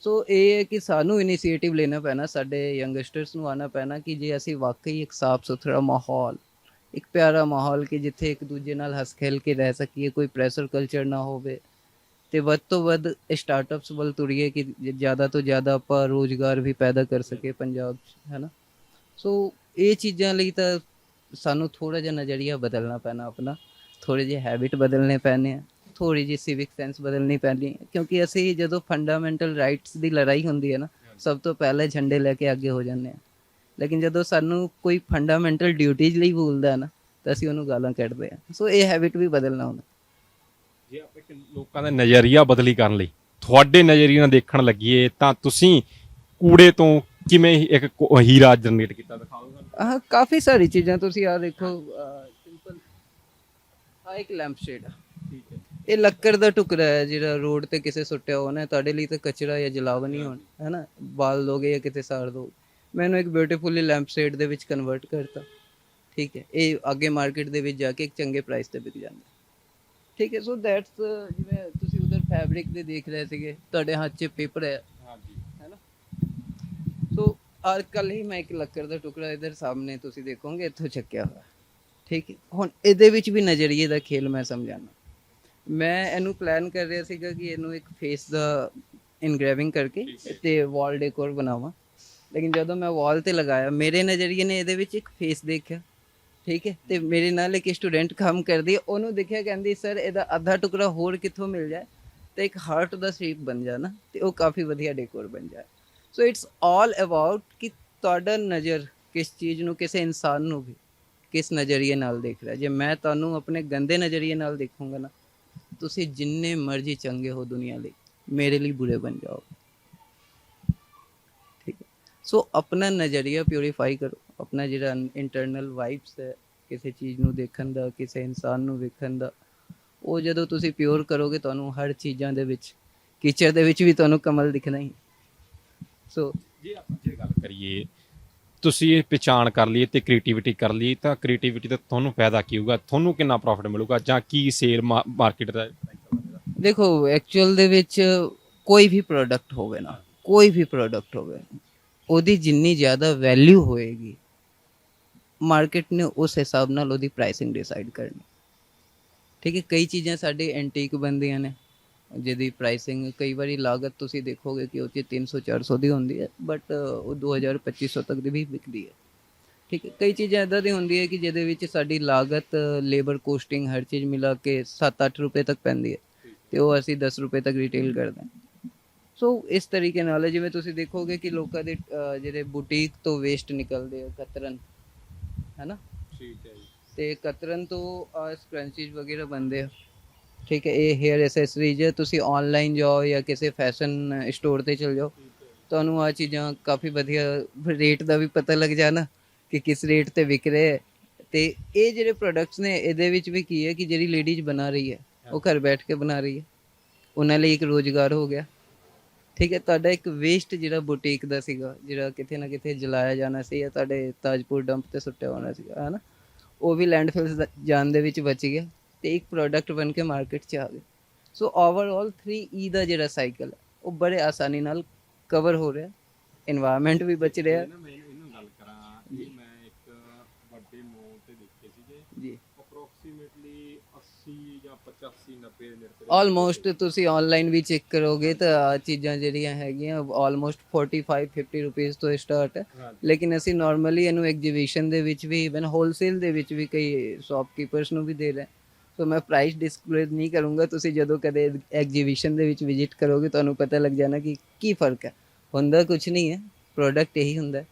ਸੋ ਇਹ ਹੈ ਕਿ ਸਾਨੂੰ ਇਨੀਸ਼ੀਏਟਿਵ ਲੈਣਾ ਪੈਣਾ, ਸਾਡੇ ਯੰਗਸਟਰਸ ਨੂੰ ਆਣਾ ਪੈਣਾ ਕਿ ਜੇ ਅਸੀਂ ਵਾਕਈ ਇੱਕ ਸਾਫ਼ ਸੁਥਰਾ ਮਾਹੌਲ ਇੱਕ ਪਿਆਰਾ ਮਾਹੌਲ ਕਿ ਜਿੱਥੇ ਇੱਕ ਦੂਜੇ ਨਾਲ ਹੱਸ ਖੇਲ ਕੇ ਰਹਿ ਸਕੀਏ, ਕੋਈ ਪ੍ਰੈਸ਼ਰ ਕਲਚਰ ਨਾ ਹੋਵੇ। ਤੇ ਵੱਧ ਤੋਂ ਵੱਧ ਸਟਾਰਟਅਪਸ ਵੱਲ ਤੁਰੀਏ ਕਿ ਜ਼ਿਆਦਾ ਤੋਂ ਜ਼ਿਆਦਾ ਆਪਾਂ ਰੋਜ਼ਗਾਰ ਵੀ ਪੈਦਾ ਕਰ ਸਕੇ ਪੰਜਾਬ 'ਚ ਹੈ ਨਾ ਸੋ ਇਹ ਚੀਜ਼ਾਂ ਲਈ ਤਾਂ ਸਾਨੂੰ ਥੋੜਾ ਜਿਹਾ ਨਜ਼ਰੀਆ ਬਦਲਣਾ ਪੈਣਾ ਆਪਣਾ। ਥੋੜੇ ਜਿਹੇ ਹੈਬਿਟ ਬਦਲਨੇ ਪੈਣੇ ਆ ਥੋੜੀ ਜਿਹੀ ਸਿਵਿਕ ਸੈਂਸ ਬਦਲਣੀ ਪੈਣੀ ਹੈ ਕਿਉਂਕਿ ਅਸੀਂ ਜਦੋਂ ਫੰਡਾਮੈਂਟਲ ਰਾਈਟਸ ਦੀ ਲੜਾਈ ਹੁੰਦੀ ਹੈ ਨਾ, ਸਭ ਤੋਂ ਪਹਿਲੇ ਝੰਡੇ ਲੈ ਕੇ ਅੱਗੇ ਹੋ ਜਾਂਦੇ ਆ। ਲੇਕਿਨ ਜਦੋਂ ਸਾਨੂੰ ਕੋਈ ਫੰਡਾਮੈਂਟਲ ਡਿਊਟੀਜ਼ ਲਈ ਬੋਲਦਾ ਹੈ ਨਾ ਤਾਂ ਅਸੀਂ ਉਹਨੂੰ ਗਾਲਾਂ ਕੱਢਦੇ ਆ ਸੋ ਇਹ ਹੈਬਿਟ ਵੀ ਬਦਲਣਾ ਹੁੰਦਾ। ਜੇ ਆਪਾਂ ਲੋਕਾਂ ਦਾ ਨਜ਼ਰੀਆ ਬਦਲੀ ਕਰਨ ਲਈ ਤੁਹਾਡੇ ਨਜ਼ਰੀਏ ਨਾਲ ਦੇਖਣ ਲੱਗੀਏ ਤਾਂ ਤੁਸੀਂ ਕੂੜੇ ਤੋਂ ਕਿਵੇਂ ਇੱਕ ਹੀਰਾ ਜਨਰੇਟ ਕੀਤਾ ਦਿਖਾਓਗੇ ਹਾਂ ਕਾਫੀ ਸਾਰੀ ਚੀਜ਼ਾਂ ਤੁਸੀਂ ਆ ਦੇਖੋ ਸਿੰਪਲ ਆ ਇੱਕ ਲੈਂਪ ਸ਼ੇਡ ਆ। ਠੀਕ ਹੈ। ਇਹ ਲੱਕੜ ਦਾ ਟੁਕੜਾ ਹੈ ਜਿਹੜਾ ਰੋਡ ਤੇ ਕਿਸੇ ਸੁੱਟਿਆ ਹੋਣਾ ਤੁਹਾਡੇ ਲਈ ਤਾਂ ਕਚਰਾ ਜਾਂ ਜਲਾਵਾ ਨਹੀਂ ਹੋਣਾ ਹੈ ਨਾ? ਬਾਲ ਦੋਗੇ ਜਾਂ ਕਿਤੇ ਸਾੜ ਦੋ। ਮੈਨੂੰ ਇੱਕ ਬਿਊਟੀਫੁਲੀ ਲੈਂਪ ਸ਼ੇਡ ਦੇ ਵਿੱਚ ਕਨਵਰਟ ਕਰਤਾ। ਠੀਕ ਹੈ ਇਹ ਅੱਗੇ ਮਾਰਕੀਟ ਦੇ ਵਿੱਚ ਜਾ ਕੇ ਇੱਕ ਚੰਗੇ ਪ੍ਰਾਈਸ ਤੇ ਵਿਕ ਜਾਂਦਾ। ਠੀਕ ਹੈ ਸੋ ਦੈਟਸ ਜਿਵੇਂ ਤੁਸੀਂ ਉਧਰ ਫੈਬਰਿਕ ਦੇ ਦੇਖ ਰਹੇ ਸੀਗੇ ਤੁਹਾਡੇ ਹੱਥ 'ਚ ਪੇਪਰ ਹੈ। ਹਾਂਜੀ। ਹੈ ਨਾ ਸੋ ਅੱਜ ਕੱਲ ਹੀ ਮੈਂ ਇੱਕ ਲੱਕੜ ਦਾ ਟੁਕੜਾ ਇਧਰ ਸਾਹਮਣੇ ਤੁਸੀਂ ਦੇਖੋਗੇ ਇੱਥੋਂ ਚੱਕਿਆ ਹੋਇਆ। ਠੀਕ ਹੈ ਹੁਣ ਇਹਦੇ ਵਿੱਚ ਵੀ ਨਜ਼ਰੀਏ ਦਾ ਖੇਲ ਮੈਂ ਸਮਝਾਣਾ ਮੈਂ ਇਹਨੂੰ ਪਲਾਨ ਕਰ ਰਿਹਾ ਸੀਗਾ ਕਿ ਇਹਨੂੰ ਇੱਕ ਫੇਸ ਦਾ ਇਨਗ੍ਰੇਵਿੰਗ ਕਰਕੇ ਤੇ ਵਾਲ ਡੈਕੋਰ ਬਣਾਵਾਂ। ਲੇਕਿਨ ਜਦੋਂ ਮੈਂ ਵਾਲ ਤੇ ਲਗਾਇਆ, ਮੇਰੇ ਨਜ਼ਰੀਏ ਨੇ ਇਹਦੇ ਵਿੱਚ ਇੱਕ ਫੇਸ ਦੇਖਿਆ, ਠੀਕ ਹੈ? ਤੇ ਮੇਰੇ ਨਾਲ ਇੱਕ ਸਟੂਡੈਂਟ ਕੰਮ ਕਰਦੀ ਉਹਨੂੰ ਦੇਖਿਆ ਕਹਿੰਦੀ ਸਰ ਇਹਦਾ ਅੱਧਾ ਟੁਕੜਾ ਹੋਰ ਕਿੱਥੋਂ ਮਿਲ ਜਾਏ? ਤੇ ਇੱਕ ਹਾਰਟ ਦਾ ਸ਼ੇਪ ਬਣ ਜਾਣਾ ਤੇ ਉਹ ਕਾਫੀ ਵਧੀਆ ਡੈਕੋਰ ਬਣ ਜਾਏ। ਸੋ ਇਟਸ ਆਲ ਅਬਾਊਟ ਕਿ ਤੁਹਾਡਾ ਨਜ਼ਰ ਕਿਸ ਚੀਜ਼ ਨੂੰ, ਕਿਸੇ ਇਨਸਾਨ ਨੂੰ ਵੀ ਕਿਸ ਨਜ਼ਰੀਏ ਨਾਲ ਦੇਖ ਰਿਹਾ। ਜੇ ਮੈਂ ਤੁਹਾਨੂੰ ਆਪਣੇ ਗੰਦੇ ਨਜ਼ਰੀਏ ਨਾਲ ਦੇਖੂੰਗਾ ਨਾ, ਤੁਸੀਂ ਜਿੰਨੇ ਮਰਜ਼ੀ ਚੰਗੇ ਹੋ ਦੁਨੀਆ ਲਈ, ਮੇਰੇ ਲਈ ਬੁਰੇ ਬਣ ਜਾਓ ਸੋ ਆਪਣਾ ਨਜ਼ਰੀਆ ਪਿਉਰੀਫਾਈ ਕਰੋ। ਆਪਣਾ ਜਿਹੜਾ ਇੰਟਰਨਲ ਵਾਈਬਸ ਹੈ ਕਿਸੇ ਚੀਜ਼ ਨੂੰ ਦੇਖਣ ਦਾ ਕਿਸੇ ਇਨਸਾਨ ਨੂੰ ਵੇਖਣ ਦਾ ਉਹ ਜਦੋਂ ਤੁਸੀਂ ਪਿਓਰ ਕਰੋਗੇ ਤੁਹਾਨੂੰ ਹਰ ਚੀਜ਼ਾਂ ਦੇ ਵਿੱਚ ਕੀਚੜ ਦੇ ਵਿੱਚ ਵੀ ਤੁਹਾਨੂੰ ਕਮਲ ਦਿਖਣਾ ਹੀ। ਸੋ ਜੇ ਆਪਾਂ ਜੇ ਗੱਲ ਕਰੀਏ ਤੁਸੀਂ ਇਹ ਪਛਾਣ ਕਰ ਲਈ ਤੇ ਕ੍ਰੀਏਟੀਵਿਟੀ ਕਰ ਲਈ ਤਾਂ ਕ੍ਰੀਏਟੀਵਿਟੀ ਦਾ ਤੁਹਾਨੂੰ ਫਾਇਦਾ ਕੀ ਹੋਊਗਾ? ਤੁਹਾਨੂੰ ਕਿੰਨਾ ਪ੍ਰੋਫਿਟ ਮਿਲੂਗਾ? ਜਾਂ ਕੀ ਸੇਲ ਮਾਰਕੀਟ ਦਾ ਦੇਖੋ ਐਕਚੁਅਲ ਦੇ ਵਿੱਚ ਕੋਈ ਵੀ ਪ੍ਰੋਡਕਟ ਹੋਵੇ ਨਾ ਕੋਈ ਵੀ ਪ੍ਰੋਡਕਟ ਹੋਵੇ ਉਹਦੀ ਜਿੰਨੀ ਜ਼ਿਆਦਾ ਵੈਲਿਊ ਹੋਏਗੀ ਮਾਰਕੀਟ ਨੇ ਉਸ ਹਿਸਾਬ ਨਾਲ ਉਹਦੀ ਪ੍ਰਾਈਸਿੰਗ ਡਿਸਾਈਡ ਕਰਨੀ। ਠੀਕ ਹੈ, ਕਈ ਚੀਜ਼ਾਂ ਸਾਡੇ ਐਂਟੀਕ ਬੰਦੀਆਂ ਨੇ, ਜਿਹਦੀ ਪ੍ਰਾਈਸਿੰਗ ਕਈ ਵਾਰੀ ਲਾਗਤ ਤੁਸੀਂ ਦੇਖੋਗੇ ਕਿ ਉਹ 'ਚ 300 400 ਦੀ ਹੁੰਦੀ ਹੈ ਬਟ ਉਹ 2000 2500 ਤੱਕ ਦੀ ਵੀ ਵਿਕਦੀ ਹੈ। ਠੀਕ ਹੈ, ਕਈ ਚੀਜ਼ਾਂ ਇਦਾਂ ਦੀ ਹੁੰਦੀ ਹੈ ਕਿ ਜਿਹਦੇ ਵਿੱਚ ਸਾਡੀ ਲਾਗਤ ਲੇਬਰ ਕੋਸਟਿੰਗ ਹਰ ਚੀਜ਼ ਮਿਲਾ ਕੇ 7-8 ਰੁਪਏ ਤੱਕ ਪੈਂਦੀ ਹੈ, ਤੇ ਉਹ ਅਸੀਂ 10 ਰੁਪਏ ਤੱਕ ਰਿਟੇਲ ਕਰਦੇ ਹਾਂ। ਸੋ ਇਸ ਤਰੀਕੇ ਨਾਲ ਜਿਵੇਂ ਤੁਸੀਂ ਦੇਖੋਗੇ ਕਿ ਲੋਕਾਂ ਦੇ ਜਿਹੜੇ ਬੁਟੀਕ ਤੋਂ ਵੇਸਟ ਨਿਕਲਦੇ ਆ ਕਤਰਨ ਹੈਨਾ? ਠੀਕ ਹੈ ਜੀ। ਤੇ ਕਤਰਨ ਤੋਂ ਸਕਰੰਚੀਜ਼ ਵਗੈਰਾ ਬਣਦੇ ਆ। ਠੀਕ ਹੈ ਇਹ ਹੇਅਰ ਐਸੈਸਰੀਜ਼ ਤੁਸੀਂ ਆਨਲਾਈਨ ਜਾਓ ਜਾਂ ਕਿਸੇ ਫੈਸ਼ਨ ਸਟੋਰ ਤੇ ਚਲ ਜਾਓ ਤੁਹਾਨੂੰ ਆ ਚੀਜ਼ਾਂ ਕਾਫੀ ਵਧੀਆ ਰੇਟ ਦਾ ਵੀ ਪਤਾ ਲੱਗ ਜਾਣਾ ਕਿ ਕਿਸ ਰੇਟ ਤੇ ਵਿਕ ਰਹੇ ਹੈ। ਤੇ ਇਹ ਜਿਹੜੇ ਪ੍ਰੋਡਕਟਸ ਨੇ ਇਹਦੇ ਵਿੱਚ ਵੀ ਕੀ ਹੈ ਕਿ ਜਿਹੜੀ ਲੇਡੀਜ਼ ਬਣਾ ਰਹੀ ਹੈ ਉਹ ਘਰ ਬੈਠ ਕੇ ਬਣਾ ਰਹੀ ਹੈ। ਉਹਨਾਂ ਲਈ ਇੱਕ ਰੋਜ਼ਗਾਰ ਹੋ ਗਿਆ। ਠੀਕ ਹੈ ਤੁਹਾਡਾ ਇੱਕ ਵੇਸਟ ਜਿਹੜਾ ਬੁਟੀਕ ਦਾ ਸੀਗਾ ਜਿਹੜਾ ਕਿਤੇ ਨਾ ਕਿਤੇ ਜਲਾਇਆ ਜਾਣਾ ਸੀ ਜਾਂ ਤੁਹਾਡੇ ਤਾਜਪੁਰ ਡੰਪ ਤੇ ਸੁੱਟਿਆ ਹੋਣਾ ਸੀ ਹਨਾ ਉਹ ਵੀ ਲੈਂਡਫਿਲਸ ਜਾਣ ਦੇ ਵਿੱਚ ਬਚ ਗਿਆ ਤੇ ਇੱਕ ਪ੍ਰੋਡਕਟ ਬਣ ਕੇ ਮਾਰਕੀਟ 'ਚ ਆ ਗਿਆ ਸੋ ਓਵਰਆਲ 3E ਦਾ ਜਿਹੜਾ ਸਾਈਕਲ ਹੈ ਉਹ ਬੜੇ ਆਸਾਨੀ ਨਾਲ ਕਵਰ ਹੋ ਰਿਹਾ এনवायरमेंट ਵੀ ਬਚ ਰਿਹਾ। ਮੈਂ ਇਹਨੂੰ ਗੱਲ ਕਰਾਂ ਮੈਂ ਇੱਕ ਵੱਡੇ ਮੋਲ ਤੇ ਦੇਖੇ ਸੀਗੇ। ਜੀ। ਅਪਰੋਕਸੀਮੇਟਲੀ 80 ਜਾਂ 85 90 ਦੇ ਨੇੜੇ ਆਲਮੋਸਟ ਤੁਸੀਂ ਆਨਲਾਈਨ ਵੀ ਚੈੱਕ ਕਰੋਗੇ ਤਾਂ ਆਹ ਚੀਜ਼ਾਂ ਜਿਹੜੀਆਂ ਹੈਗੀਆਂ ਆਲਮੋਸਟ 45 50 ਰੁਪਏ ਤੋਂ ਸਟਾਰਟ ਹੈ ਹਾਂਜੀ ਲੇਕਿਨ ਅਸੀਂ ਨਾਰਮਲੀ ਇਹਨੂੰ ਐਗਜੀਬਿਸ਼ਨ ਦੇ ਵਿੱਚ ਵੀ ਇਵਨ ਹੋਲਸੇਲ ਦੇ ਵਿੱਚ ਵੀ ਕਈ ਸ਼ਾਪਕੀਪਰਸ ਨੂੰ ਵੀ ਦੇ ਰਹੇ ਸੋ ਮੈਂ ਪ੍ਰਾਈਸ ਡਿਸਕਲੋਜ਼ ਨਹੀਂ ਕਰੂੰਗਾ ਤੁਸੀਂ ਜਦੋਂ ਕਦੇ ਐਗਜੀਬਿਸ਼ਨ ਦੇ ਵਿੱਚ ਵਿਜ਼ਿਟ ਕਰੋਗੇ ਤੁਹਾਨੂੰ ਪਤਾ ਲੱਗ ਜਾਣਾ ਕਿ ਕੀ ਫ਼ਰਕ ਹੈ ਹੁੰਦਾ ਕੁਝ ਨਹੀਂ ਹੈ ਪ੍ਰੋਡਕਟ ਇਹੀ ਹੁੰਦਾ ਹੈ।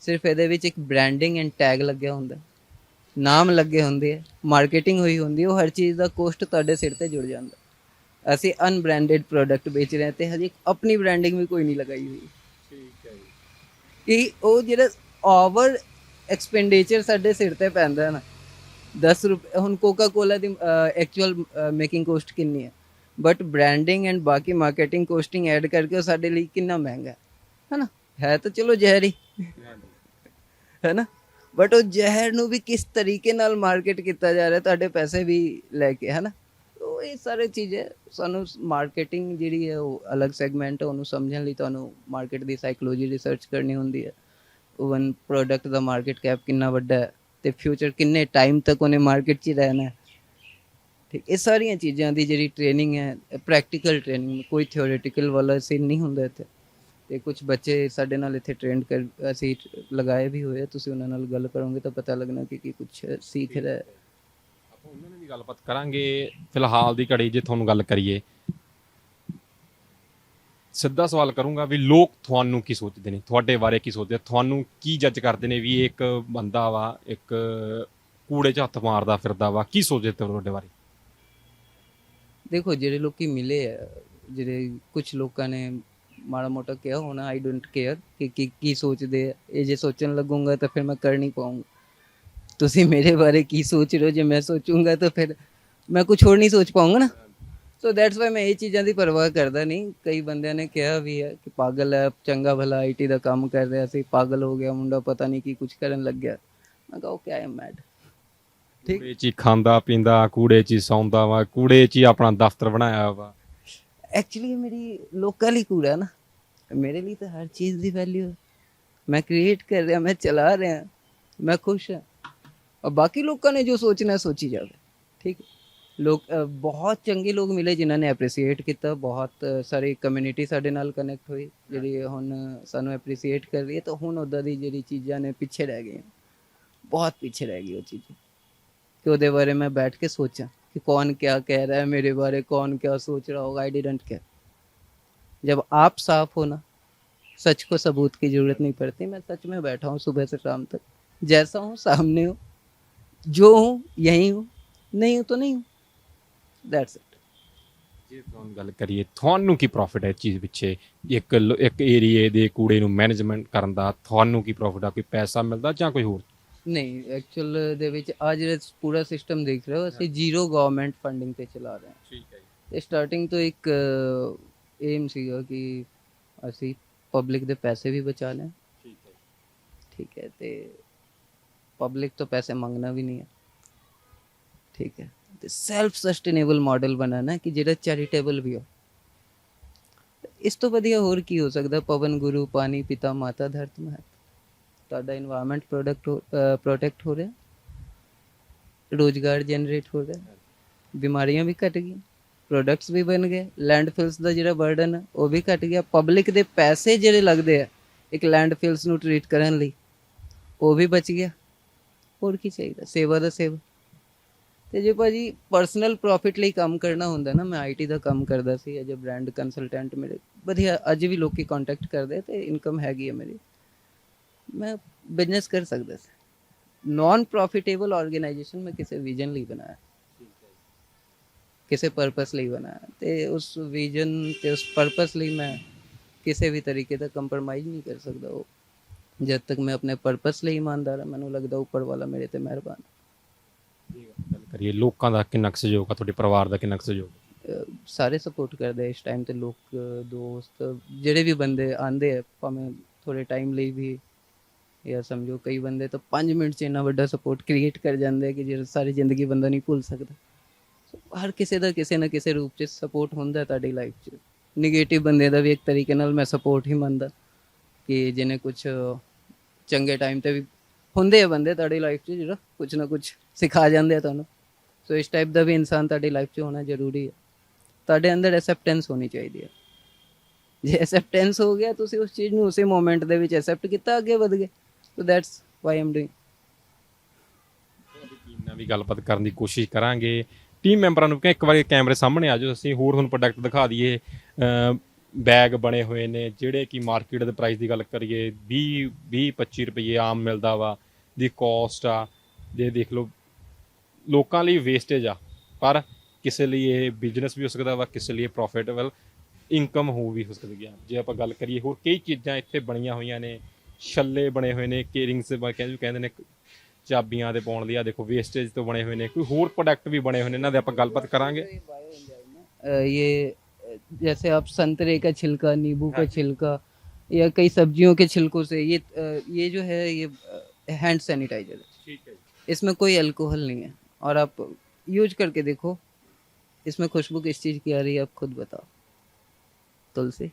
ਸਿਰਫ ਇਹਦੇ ਵਿੱਚ ਇੱਕ ਬ੍ਰਾਂਡਿੰਗ ਐਂਡ ਟੈਗ ਲੱਗਿਆ ਹੁੰਦਾ ਹੈ। ਨਾਮ ਲੱਗੇ ਹੁੰਦੇ ਆ ਮਾਰਕੀਟਿੰਗ ਹੋਈ ਹੁੰਦੀ ਹੈ, ਉਹ ਹਰ ਚੀਜ਼ ਦਾ ਕੋਸਟ ਤੁਹਾਡੇ ਸਿਰ ਤੇ ਜੁੜ ਜਾਂਦਾ। ਅਸੀਂ ਅਨਬ੍ਰਾਂਡਡ ਪ੍ਰੋਡਕਟ ਵੇਚ ਰਹੇ ਤੇ ਹਜੇ ਆਪਣੀ ਬ੍ਰਾਂਡਿੰਗ ਵੀ ਕੋਈ ਨਹੀਂ ਲਗਾਈ ਹੋਈ। ਠੀਕ ਹੈ ਜੀ। ਕਿ ਉਹ ਜਿਹੜਾ ਓਵਰ ਐਕਸਪੈਂਡੀਚਰ ਸਾਡੇ ਸਿਰ ਤੇ ਪੈਂਦਾ ਹੈ ਨਾ 10 ਰੁਪਏ ਹੁਣ ਕੋਕਾ ਕੋਲਾ ਦੀ ਐਕਚੁਅਲ ਮੇਕਿੰਗ ਕੋਸਟ ਕਿੰਨੀ ਹੈ ਬਟ ਬ੍ਰਾਂਡਿੰਗ ਐਂਡ ਬਾਕੀ ਮਾਰਕੀਟਿੰਗ ਕੋਸਟਿੰਗ ਐਡ ਕਰਕੇ ਉਹ ਸਾਡੇ ਲਈ ਕਿੰਨਾ ਮਹਿੰਗਾ ਹੈ। ਹੈਨਾ? ਹੈ ਤਾਂ ਚਲੋ ਜ਼ਹਿਰ ਹੀ। ਹੈਨਾ ਬਟ ਉਹ ਜ਼ਹਿਰ ਨੂੰ ਵੀ ਕਿਸ ਤਰੀਕੇ ਨਾਲ ਮਾਰਕੀਟ ਕੀਤਾ ਜਾ ਰਿਹਾ, ਤੁਹਾਡੇ ਪੈਸੇ ਵੀ ਲੈ ਕੇ, ਹੈਨਾ? ਉਹ ਇਹ ਸਾਰੇ ਚੀਜ਼ਾਂ ਸਾਨੂੰ ਮਾਰਕੀਟਿੰਗ ਜਿਹੜੀ ਹੈ, ਉਹ ਅਲੱਗ ਸੈਗਮੈਂਟ ਹੈ, ਉਹਨੂੰ ਸਮਝਣ ਲਈ ਤੁਹਾਨੂੰ ਮਾਰਕੀਟ ਦੀ ਸਾਈਕੋਲੋਜੀ ਰਿਸਰਚ ਕਰਨੀ ਹੁੰਦੀ ਹੈ। ਵਨ ਪ੍ਰੋਡਕਟ ਦਾ ਮਾਰਕੀਟ ਕੈਪ ਕਿੰਨਾ ਵੱਡਾ ਹੈ ਤੇ ਫਿਊਚਰ ਕਿੰਨੇ ਟਾਈਮ ਤੱਕ ਉਹਨੇ ਮਾਰਕੀਟ 'ਚ ਹੀ ਰਹਿਣਾ ਠੀਕ ਇਹ ਸਾਰੀਆਂ ਚੀਜ਼ਾਂ ਦੀ ਜਿਹੜੀ ਟ੍ਰੇਨਿੰਗ ਹੈ ਪ੍ਰੈਕਟੀਕਲ ਟ੍ਰੇਨਿੰਗ ਕੋਈ ਥਿਓਰੀਟੀਕਲ ਵਾਲਾ ਸੀ ਨਹੀਂ ਹੁੰਦਾ ਇੱਥੇ। ਤੇ ਕੁਝ ਬੱਚੇ ਸਾਡੇ ਨਾਲ ਇੱਥੇ ਟ੍ਰੇਨਡ ਕਰ ਅਸੀਂ ਲਗਾਏ ਵੀ ਹੋਏ ਆ ਤੁਸੀਂ ਉਹਨਾਂ ਨਾਲ ਗੱਲ ਕਰੋਗੇ ਤਾਂ ਪਤਾ ਲੱਗਣਾ ਕਿ ਕੀ ਕੁਝ ਸਿੱਖ ਰਿਹਾ ਹੈ ਆਪਾਂ ਉਹਨਾਂ ਨਾਲ ਵੀ ਗੱਲਬਾਤ ਕਰਾਂਗੇ ਫਿਲਹਾਲ ਦੀ ਘੜੀ ਜੇ ਤੁਹਾਨੂੰ ਗੱਲ ਕਰੀਏ। ਸਿੱਧਾ ਸਵਾਲ ਕਰੂੰਗਾ ਵੀ ਲੋਕ ਤੁਹਾਨੂੰ ਕੀ ਸੋਚਦੇ ਨੇ? ਤੁਹਾਡੇ ਬਾਰੇ ਕੀ ਸੋਚਦੇ ਆ? ਤੁਹਾਨੂੰ ਕੀ ਜੱਜ ਕਰਦੇ ਨੇ ਵੀ ਇੱਕ ਬੰਦਾ ਵਾ ਇੱਕ ਕੂੜੇ 'ਚ ਹੱਥ ਮਾਰਦਾ ਫਿਰਦਾ ਵਾ? ਕੀ ਸੋਚਦੇ ਤੁਹਾਡੇ ਬਾਰੇ? ਦੇਖੋ ਜਿਹੜੇ ਲੋਕੀ ਮਿਲੇ ਆ ਜਿਹੜੇ ਕੁਝ ਲੋਕਾਂ ਨੇ ਮਾੜਾ ਮੋਟਾ ਕਿਹਾ ਹੋਣਾ ਆਈ ਡੋਂਟ ਕੇਅਰ ਕਿ ਕੀ ਕੀ ਸੋਚਦੇ ਆ। ਇਹ ਜੇ ਸੋਚਣ ਲੱਗੂੰਗਾ ਤਾਂ ਫਿਰ ਮੈਂ ਕਰ ਨਹੀਂ ਪਾਉਂਗਾ ਤੁਸੀਂ ਮੇਰੇ ਬਾਰੇ ਕੀ ਸੋਚ ਰਹੇ ਹੋ? ਜੇ ਮੈਂ ਸੋਚੂੰਗਾ ਤਾਂ ਫਿਰ ਮੈਂ ਕੁਝ ਹੋਰ ਨਹੀਂ ਸੋਚ ਪਾਉਂਗਾ ਨਾ। ਸੋ ਦੈਟਸ ਵਾਈ ਮੈਂ ਇਹ ਚੀਜ਼ਾਂ ਦੀ ਪਰਵਾਹ ਕਰਦਾ ਨਹੀਂ। ਕਈ ਬੰਦਿਆਂ ਨੇ ਕਿਹਾ ਵੀ ਹੈ ਕਿ ਪਾਗਲ ਹੈ ਚੰਗਾ ਭਲਾ ਆਈਟੀ ਦਾ ਕੰਮ ਕਰ ਰਿਹਾ ਸੀ ਪਾਗਲ ਹੋ ਗਿਆ ਮੁੰਡਾ ਪਤਾ ਨਹੀਂ ਕੀ ਕੁਝ ਕਰਨ ਲੱਗ ਗਿਆ ਮੈਂ ਕਿਹਾ ਓਕੇ ਆਈ ਐਮ ਮੈਡ ਠੀਕ। ਕੂੜੇ 'ਚ ਖਾਂਦਾ ਪੀਂਦਾ ਕੂੜੇ 'ਚ ਸੌਂਦਾ ਵਾ ਕੂੜੇ 'ਚ ਹੀ ਆਪਣਾ ਦਫ਼ਤਰ ਬਣਾਇਆ ਵਾ। ਐਕਚੁਅਲੀ ਮੇਰੀ ਲੋਕਲ ਹੀ ਕੂੜਾ ਨਾ। ਮੇਰੇ ਲਈ ਤਾਂ ਹਰ ਚੀਜ਼ ਦੀ ਵੈਲਿਊ ਮੈਂ ਕ੍ਰੀਏਟ ਕਰ ਰਿਹਾ, ਮੈਂ ਚਲਾ ਰਿਹਾ, ਮੈਂ ਖੁਸ਼ ਹਾਂ। ਔਰ ਬਾਕੀ ਲੋਕਾਂ ਨੇ ਜੋ ਸੋਚਣਾ ਸੋਚੀ ਜਾਵੇ। ਠੀਕ ਲੋਕ ਬਹੁਤ ਚੰਗੇ ਲੋਕ ਮਿਲੇ ਜਿਨ੍ਹਾਂ ਨੇ ਐਪਰੀਸ਼ੀਏਟ ਕੀਤਾ। ਬਹੁਤ ਸਾਰੀ ਕਮਿਊਨਿਟੀ ਸਾਡੇ ਨਾਲ ਕਨੈਕਟ ਹੋਈ ਜਿਹੜੀ ਹੁਣ ਸਾਨੂੰ ਐਪਰੀਸ਼ੀਏਟ ਕਰ ਰਹੀ ਹੈ। ਤਾਂ ਹੁਣ ਉਹਦਾ ਦੀ ਜਿਹੜੀ ਚੀਜ਼ਾਂ ਨੇ, ਪਿੱਛੇ ਰਹਿ ਗਈਆਂ। ਬਹੁਤ ਪਿੱਛੇ ਰਹਿ ਗਈ ਉਹ ਚੀਜ਼। ਕਿ ਉਹਦੇ ਬਾਰੇ ਮੈਂ ਬੈਠ ਕੇ ਸੋਚਾਂ। कि कौन क्या कह रहा है मेरे बारे कौन क्या सोच रहा होगा आई डिडंट केयर जब आप साफ हो ना सच को सबूत की जरूरत नहीं पड़ती मैं सच में बैठा हूँ सुबह से शाम तक जैसा हूँ सामने हूँ जो हूँ यही हूँ नहीं हूँ तो नहीं हूँ दैट्स इट ਜੇ ਤੁਹਾਨੂੰ ਗੱਲ ਕਰੀਏ ਤੁਹਾਨੂੰ ਕੀ ਪ੍ਰੋਫਿਟ ਹੈ ਇਸ ਚੀਜ਼ ਪਿੱਛੇ ਇੱਕ ਲ- ਇੱਕ ਏਰੀਏ ਦੇ ਕੂੜੇ ਨੂੰ ਮੈਨੇਜਮੈਂਟ ਕਰਨ ਦਾ ਤੁਹਾਨੂੰ ਕੀ ਪ੍ਰੋਫਿਟ ਆ ਕੋਈ ਪੈਸਾ ਮਿਲਦਾ ਜਾਂ ਕੋਈ ਹੋਰ ਨਹੀਂ ਐਕਚੁਅਲ ਦੇ ਵਿੱਚ ਆ ਜਿਹੜਾ ਪੂਰਾ ਸਿਸਟਮ ਦੇਖ ਰਹੇ ਹੋ ਅਸੀਂ ਜ਼ੀਰੋ ਗਵਰਨਮੈਂਟ ਫੰਡਿੰਗ ਤੇ ਚਲਾ ਰਹੇ ਹਾਂ। ਠੀਕ ਹੈ ਤੇ ਸਟਾਰਟਿੰਗ ਤੋਂ ਇੱਕ ਏਮ ਸੀਗਾ ਕਿ ਅਸੀਂ ਪਬਲਿਕ ਦੇ ਪੈਸੇ ਵੀ ਬਚਾ ਲੈਂ ਠੀਕ ਹੈ ਠੀਕ ਹੈ ਤੇ ਪਬਲਿਕ ਤੋਂ ਪੈਸੇ ਮੰਗਣਾ ਵੀ ਨਹੀਂ ਹੈ। ਠੀਕ ਹੈ ਤੇ ਸੈਲਫ ਸਸਟੇਨੇਬਲ ਮਾਡਲ ਬਣਾਉਣਾ ਹੈ ਕਿ ਜਿਹੜਾ ਚੈਰੀਟੇਬਲ ਵੀ ਹੋ। ਇਸ ਤੋਂ ਵਧੀਆ ਹੋਰ ਕੀ ਹੋ ਸਕਦਾ? ਪਵਨ ਗੁਰੂ ਪਾਣੀ ਪਿਤਾ ਮਾਤਾ ਧਰਤ ਮਹਤ। ਤੁਹਾਡਾ এনवायरमेंट प्रोडक्ट प्रोटेक्ट ਹੋ ਰਿਹਾ? ਰੋਜ਼ਗਾਰ ਜਨਰੇਟ ਹੋ ਰਿਹਾ? ਬਿਮਾਰੀਆਂ ਵੀ ਘਟ ਗਈਆਂ? ਪ੍ਰੋਡਕਟਸ ਵੀ ਬਣ ਗਏ? ਲੈਂਡਫਿਲਸ ਦਾ ਜਿਹੜਾ ਬਰਡਨ ਉਹ ਵੀ ਘਟ ਗਿਆ? ਪਬਲਿਕ ਦੇ ਪੈਸੇ ਜਿਹੜੇ ਲੱਗਦੇ ਆ, ਇੱਕ ਲੈਂਡਫਿਲਸ ਨੂੰ ਟ੍ਰੀਟ ਕਰਨ ਲਈ, ਉਹ ਵੀ ਬਚ ਗਿਆ? ਹੋਰ ਕੀ ਚਾਹੀਦਾ? ਸੇਵਾ ਦਾ ਸੇਵਾ। ਤੇ ਜੇ ਭਾਜੀ ਪਰਸਨਲ ਪ੍ਰੋਫਿਟ ਲਈ ਕੰਮ ਕਰਨਾ ਹੁੰਦਾ ਨਾ, ਮੈਂ ਆਈਟੀ ਦਾ ਕੰਮ ਕਰਦਾ ਸੀ ਅਜੇ ਬ੍ਰਾਂਡ ਕੰਸਲਟੈਂਟ ਮੇਰੇ, ਵਧੀਆ, ਅੱਜ ਵੀ ਲੋਕੀ ਕੰਟੈਕਟ ਕਰਦੇ ਤੇ ਇਨਕਮ ਹੈਗੀ ਹੈ ਮੇਰੀ। ਮੈਂ ਬਿਜ਼ਨਸ ਕਰ ਸਕਦਾ ਸੀ ਨਾਨ ਪ੍ਰੋਫਿਟੇਬਲ ਆਰਗੇਨਾਈਜੇਸ਼ਨ ਮੈਂ ਕਿਸੇ ਵਿਜ਼ਨ ਲਈ ਬਣਾਇਆ ਕਿਸੇ ਪਰਪਸ ਲਈ ਬਣਾਇਆ ਤੇ ਉਸ ਵਿਜ਼ਨ ਤੇ ਉਸ ਪਰਪਸ ਲਈ ਮੈਂ ਕਿਸੇ ਵੀ ਤਰੀਕੇ ਦਾ ਕੰਪਰਮਾਈਜ਼ ਨਹੀਂ ਕਰ ਸਕਦਾ ਉਹ ਜਦ ਤੱਕ ਮੈਂ ਆਪਣੇ ਪਰਪਸ ਲਈ ਇਮਾਨਦਾਰ ਹਾਂ ਮੈਨੂੰ ਲੱਗਦਾ ਉੱਪਰ ਵਾਲਾ ਮੇਰੇ ਤੇ ਮਿਹਰਬਾਨ ਗੱਲ ਕਰੀਏ ਲੋਕਾਂ ਦਾ ਕਿੰਨਾ ਕੁ ਸਹਿਯੋਗ ਆ ਤੁਹਾਡੇ ਪਰਿਵਾਰ ਦਾ ਕਿੰਨਾ ਕੁ ਸਹਿਯੋਗ ਸਾਰੇ ਸਪੋਰਟ ਕਰਦੇ ਇਸ ਟਾਈਮ ਤੇ ਲੋਕ ਦੋਸਤ ਜਿਹੜੇ ਵੀ ਬੰਦੇ ਆਂਦੇ ਆ ਭਾਵੇਂ ਥੋੜੇ ਟਾਈਮ ਲਈ ਵੀ ਜਾਂ ਸਮਝੋ, ਕਈ ਬੰਦੇ ਤਾਂ 5 ਮਿੰਟ 'ਚ ਇੰਨਾ ਵੱਡਾ ਸਪੋਰਟ ਕ੍ਰੀਏਟ ਕਰ ਜਾਂਦੇ ਕਿ ਜਿਹੜਾ ਸਾਰੀ ਜ਼ਿੰਦਗੀ ਬੰਦਾ ਨਹੀਂ ਭੁੱਲ ਸਕਦਾ। ਹਰ ਕਿਸੇ ਦਾ ਕਿਸੇ ਨਾ ਕਿਸੇ ਰੂਪ 'ਚ ਸਪੋਰਟ ਹੁੰਦਾ ਤੁਹਾਡੀ ਲਾਈਫ 'ਚ। 네ਗੇਟਿਵ ਬੰਦੇ ਦਾ ਵੀ ਇੱਕ ਤਰੀਕੇ ਨਾਲ ਮੈਂ ਸਪੋਰਟ ਹੀ ਮੰਨਦਾ ਕਿ ਜਿਹਨੇ ਕੁਝ ਚੰਗੇ ਟਾਈਮ ਤੇ ਵੀ ਹੁੰਦੇ ਆ ਬੰਦੇ ਤੁਹਾਡੀ ਲਾਈਫ 'ਚ ਜਿਹੜਾ ਕੁਝ ਨਾ ਕੁਝ ਸਿਖਾ ਜਾਂਦੇ ਆ ਤੁਹਾਨੂੰ। ਸੋ ਇਸ ਟਾਈਪ ਦਾ ਵੀ ਇਨਸਾਨ ਤੁਹਾਡੀ ਲਾਈਫ 'ਚ ਹੋਣਾ ਜ਼ਰੂਰੀ ਹੈ ਤੁਹਾਡੇ ਅੰਦਰ ਐਕਸੈਪਟੈਂਸ ਹੋਣੀ ਚਾਹੀਦੀ ਹੈ ਜੇ ਐਕਸੈਪਟੈਂਸ ਹੋ ਗਿਆ, ਤੁਸੀਂ ਉਸ ਚੀਜ਼ ਨੂੰ ਉਸੇ ਮੋਮੈਂਟ ਦੇ ਵਿੱਚ ਐਕਸੈਪਟ ਕੀਤਾ, ਅੱਗੇ ਵਧ ਗਏ। So that's why I'm doing team ਨਾਲ ਵੀ ਗੱਲਬਾਤ ਕਰਨ ਦੀ ਕੋਸ਼ਿਸ਼ ਕਰਾਂਗੇ। ਟੀਮ ਮੈਂਬਰਾਂ ਨੂੰ ਕਿ ਇੱਕ ਵਾਰੀ ਕੈਮਰੇ ਸਾਹਮਣੇ ਆ ਜਾਓ, ਅਸੀਂ ਹੋਰ ਤੁਹਾਨੂੰ ਪ੍ਰੋਡਕਟ ਦਿਖਾ ਦਈਏ। ਬੈਗ ਬਣੇ ਹੋਏ ਨੇ, ਜਿਹੜੇ ਕਿ ਮਾਰਕੀਟ ਦੇ ਪ੍ਰਾਈਸ ਦੀ ਗੱਲ ਕਰੀਏ 20 20 25 ਰੁਪਏ ਆਮ ਮਿਲਦਾ ਵਾ, ਦੀ ਕੋਸਟ ਆ। ਜੇ ਦੇਖ ਲਓ, ਲੋਕਾਂ ਲਈ ਵੇਸਟੇਜ ਆ, ਪਰ ਕਿਸੇ ਲਈ ਇਹ ਬਿਜ਼ਨਸ ਵੀ ਹੋ ਸਕਦਾ ਵਾ, ਕਿਸੇ ਲਈ ਇਹ ਪ੍ਰੋਫਿਟੇਬਲ ਇਨਕਮ ਹੋ ਵੀ ਹੋ ਸਕਦੀ ਆ। ਜੇ ਆਪਾਂ ਗੱਲ ਕਰੀਏ ਹੋਰ ਕਈ ਚੀਜ਼ਾਂ ਇੱਥੇ ਬਣੀਆਂ ਹੋਈਆਂ ਨੇ ਛੱਲੇ ਬਣੇ ਹੋਏ ਨੇ ਕੇਰਿੰਗਸ ਕਹਿੰਦੇ ਕਹਿੰਦੇ ਨੇ ਚਾਬੀਆਂ ਦੇ ਪਾਉਣ ਲਈ ਆ ਦੇਖੋ ਵੇਸਟੇਜ ਤੋਂ ਬਣੇ ਹੋਏ ਨੇ ਕੋਈ ਹੋਰ ਪ੍ਰੋਡਕਟ ਵੀ ਬਣੇ ਹੋਏ ਨੇ ਇਹਨਾਂ ਦੇ ਆਪਾਂ ਗੱਲਬਾਤ ਕਰਾਂਗੇ अ, ये अ, जैसे आप संतरे का छिलका नींबू का छिलका या कई सब्जियों के छिलकों से ये अ, ये जो है ये हैंड सैनिटाइजर है ਠੀਕ ਹੈ ਜੀ इसमें कोई अल्कोहल नहीं है और आप यूज करके देखो इसमें खुशबू किस चीज़ की आ रही है आप खुद बताओ तुलसी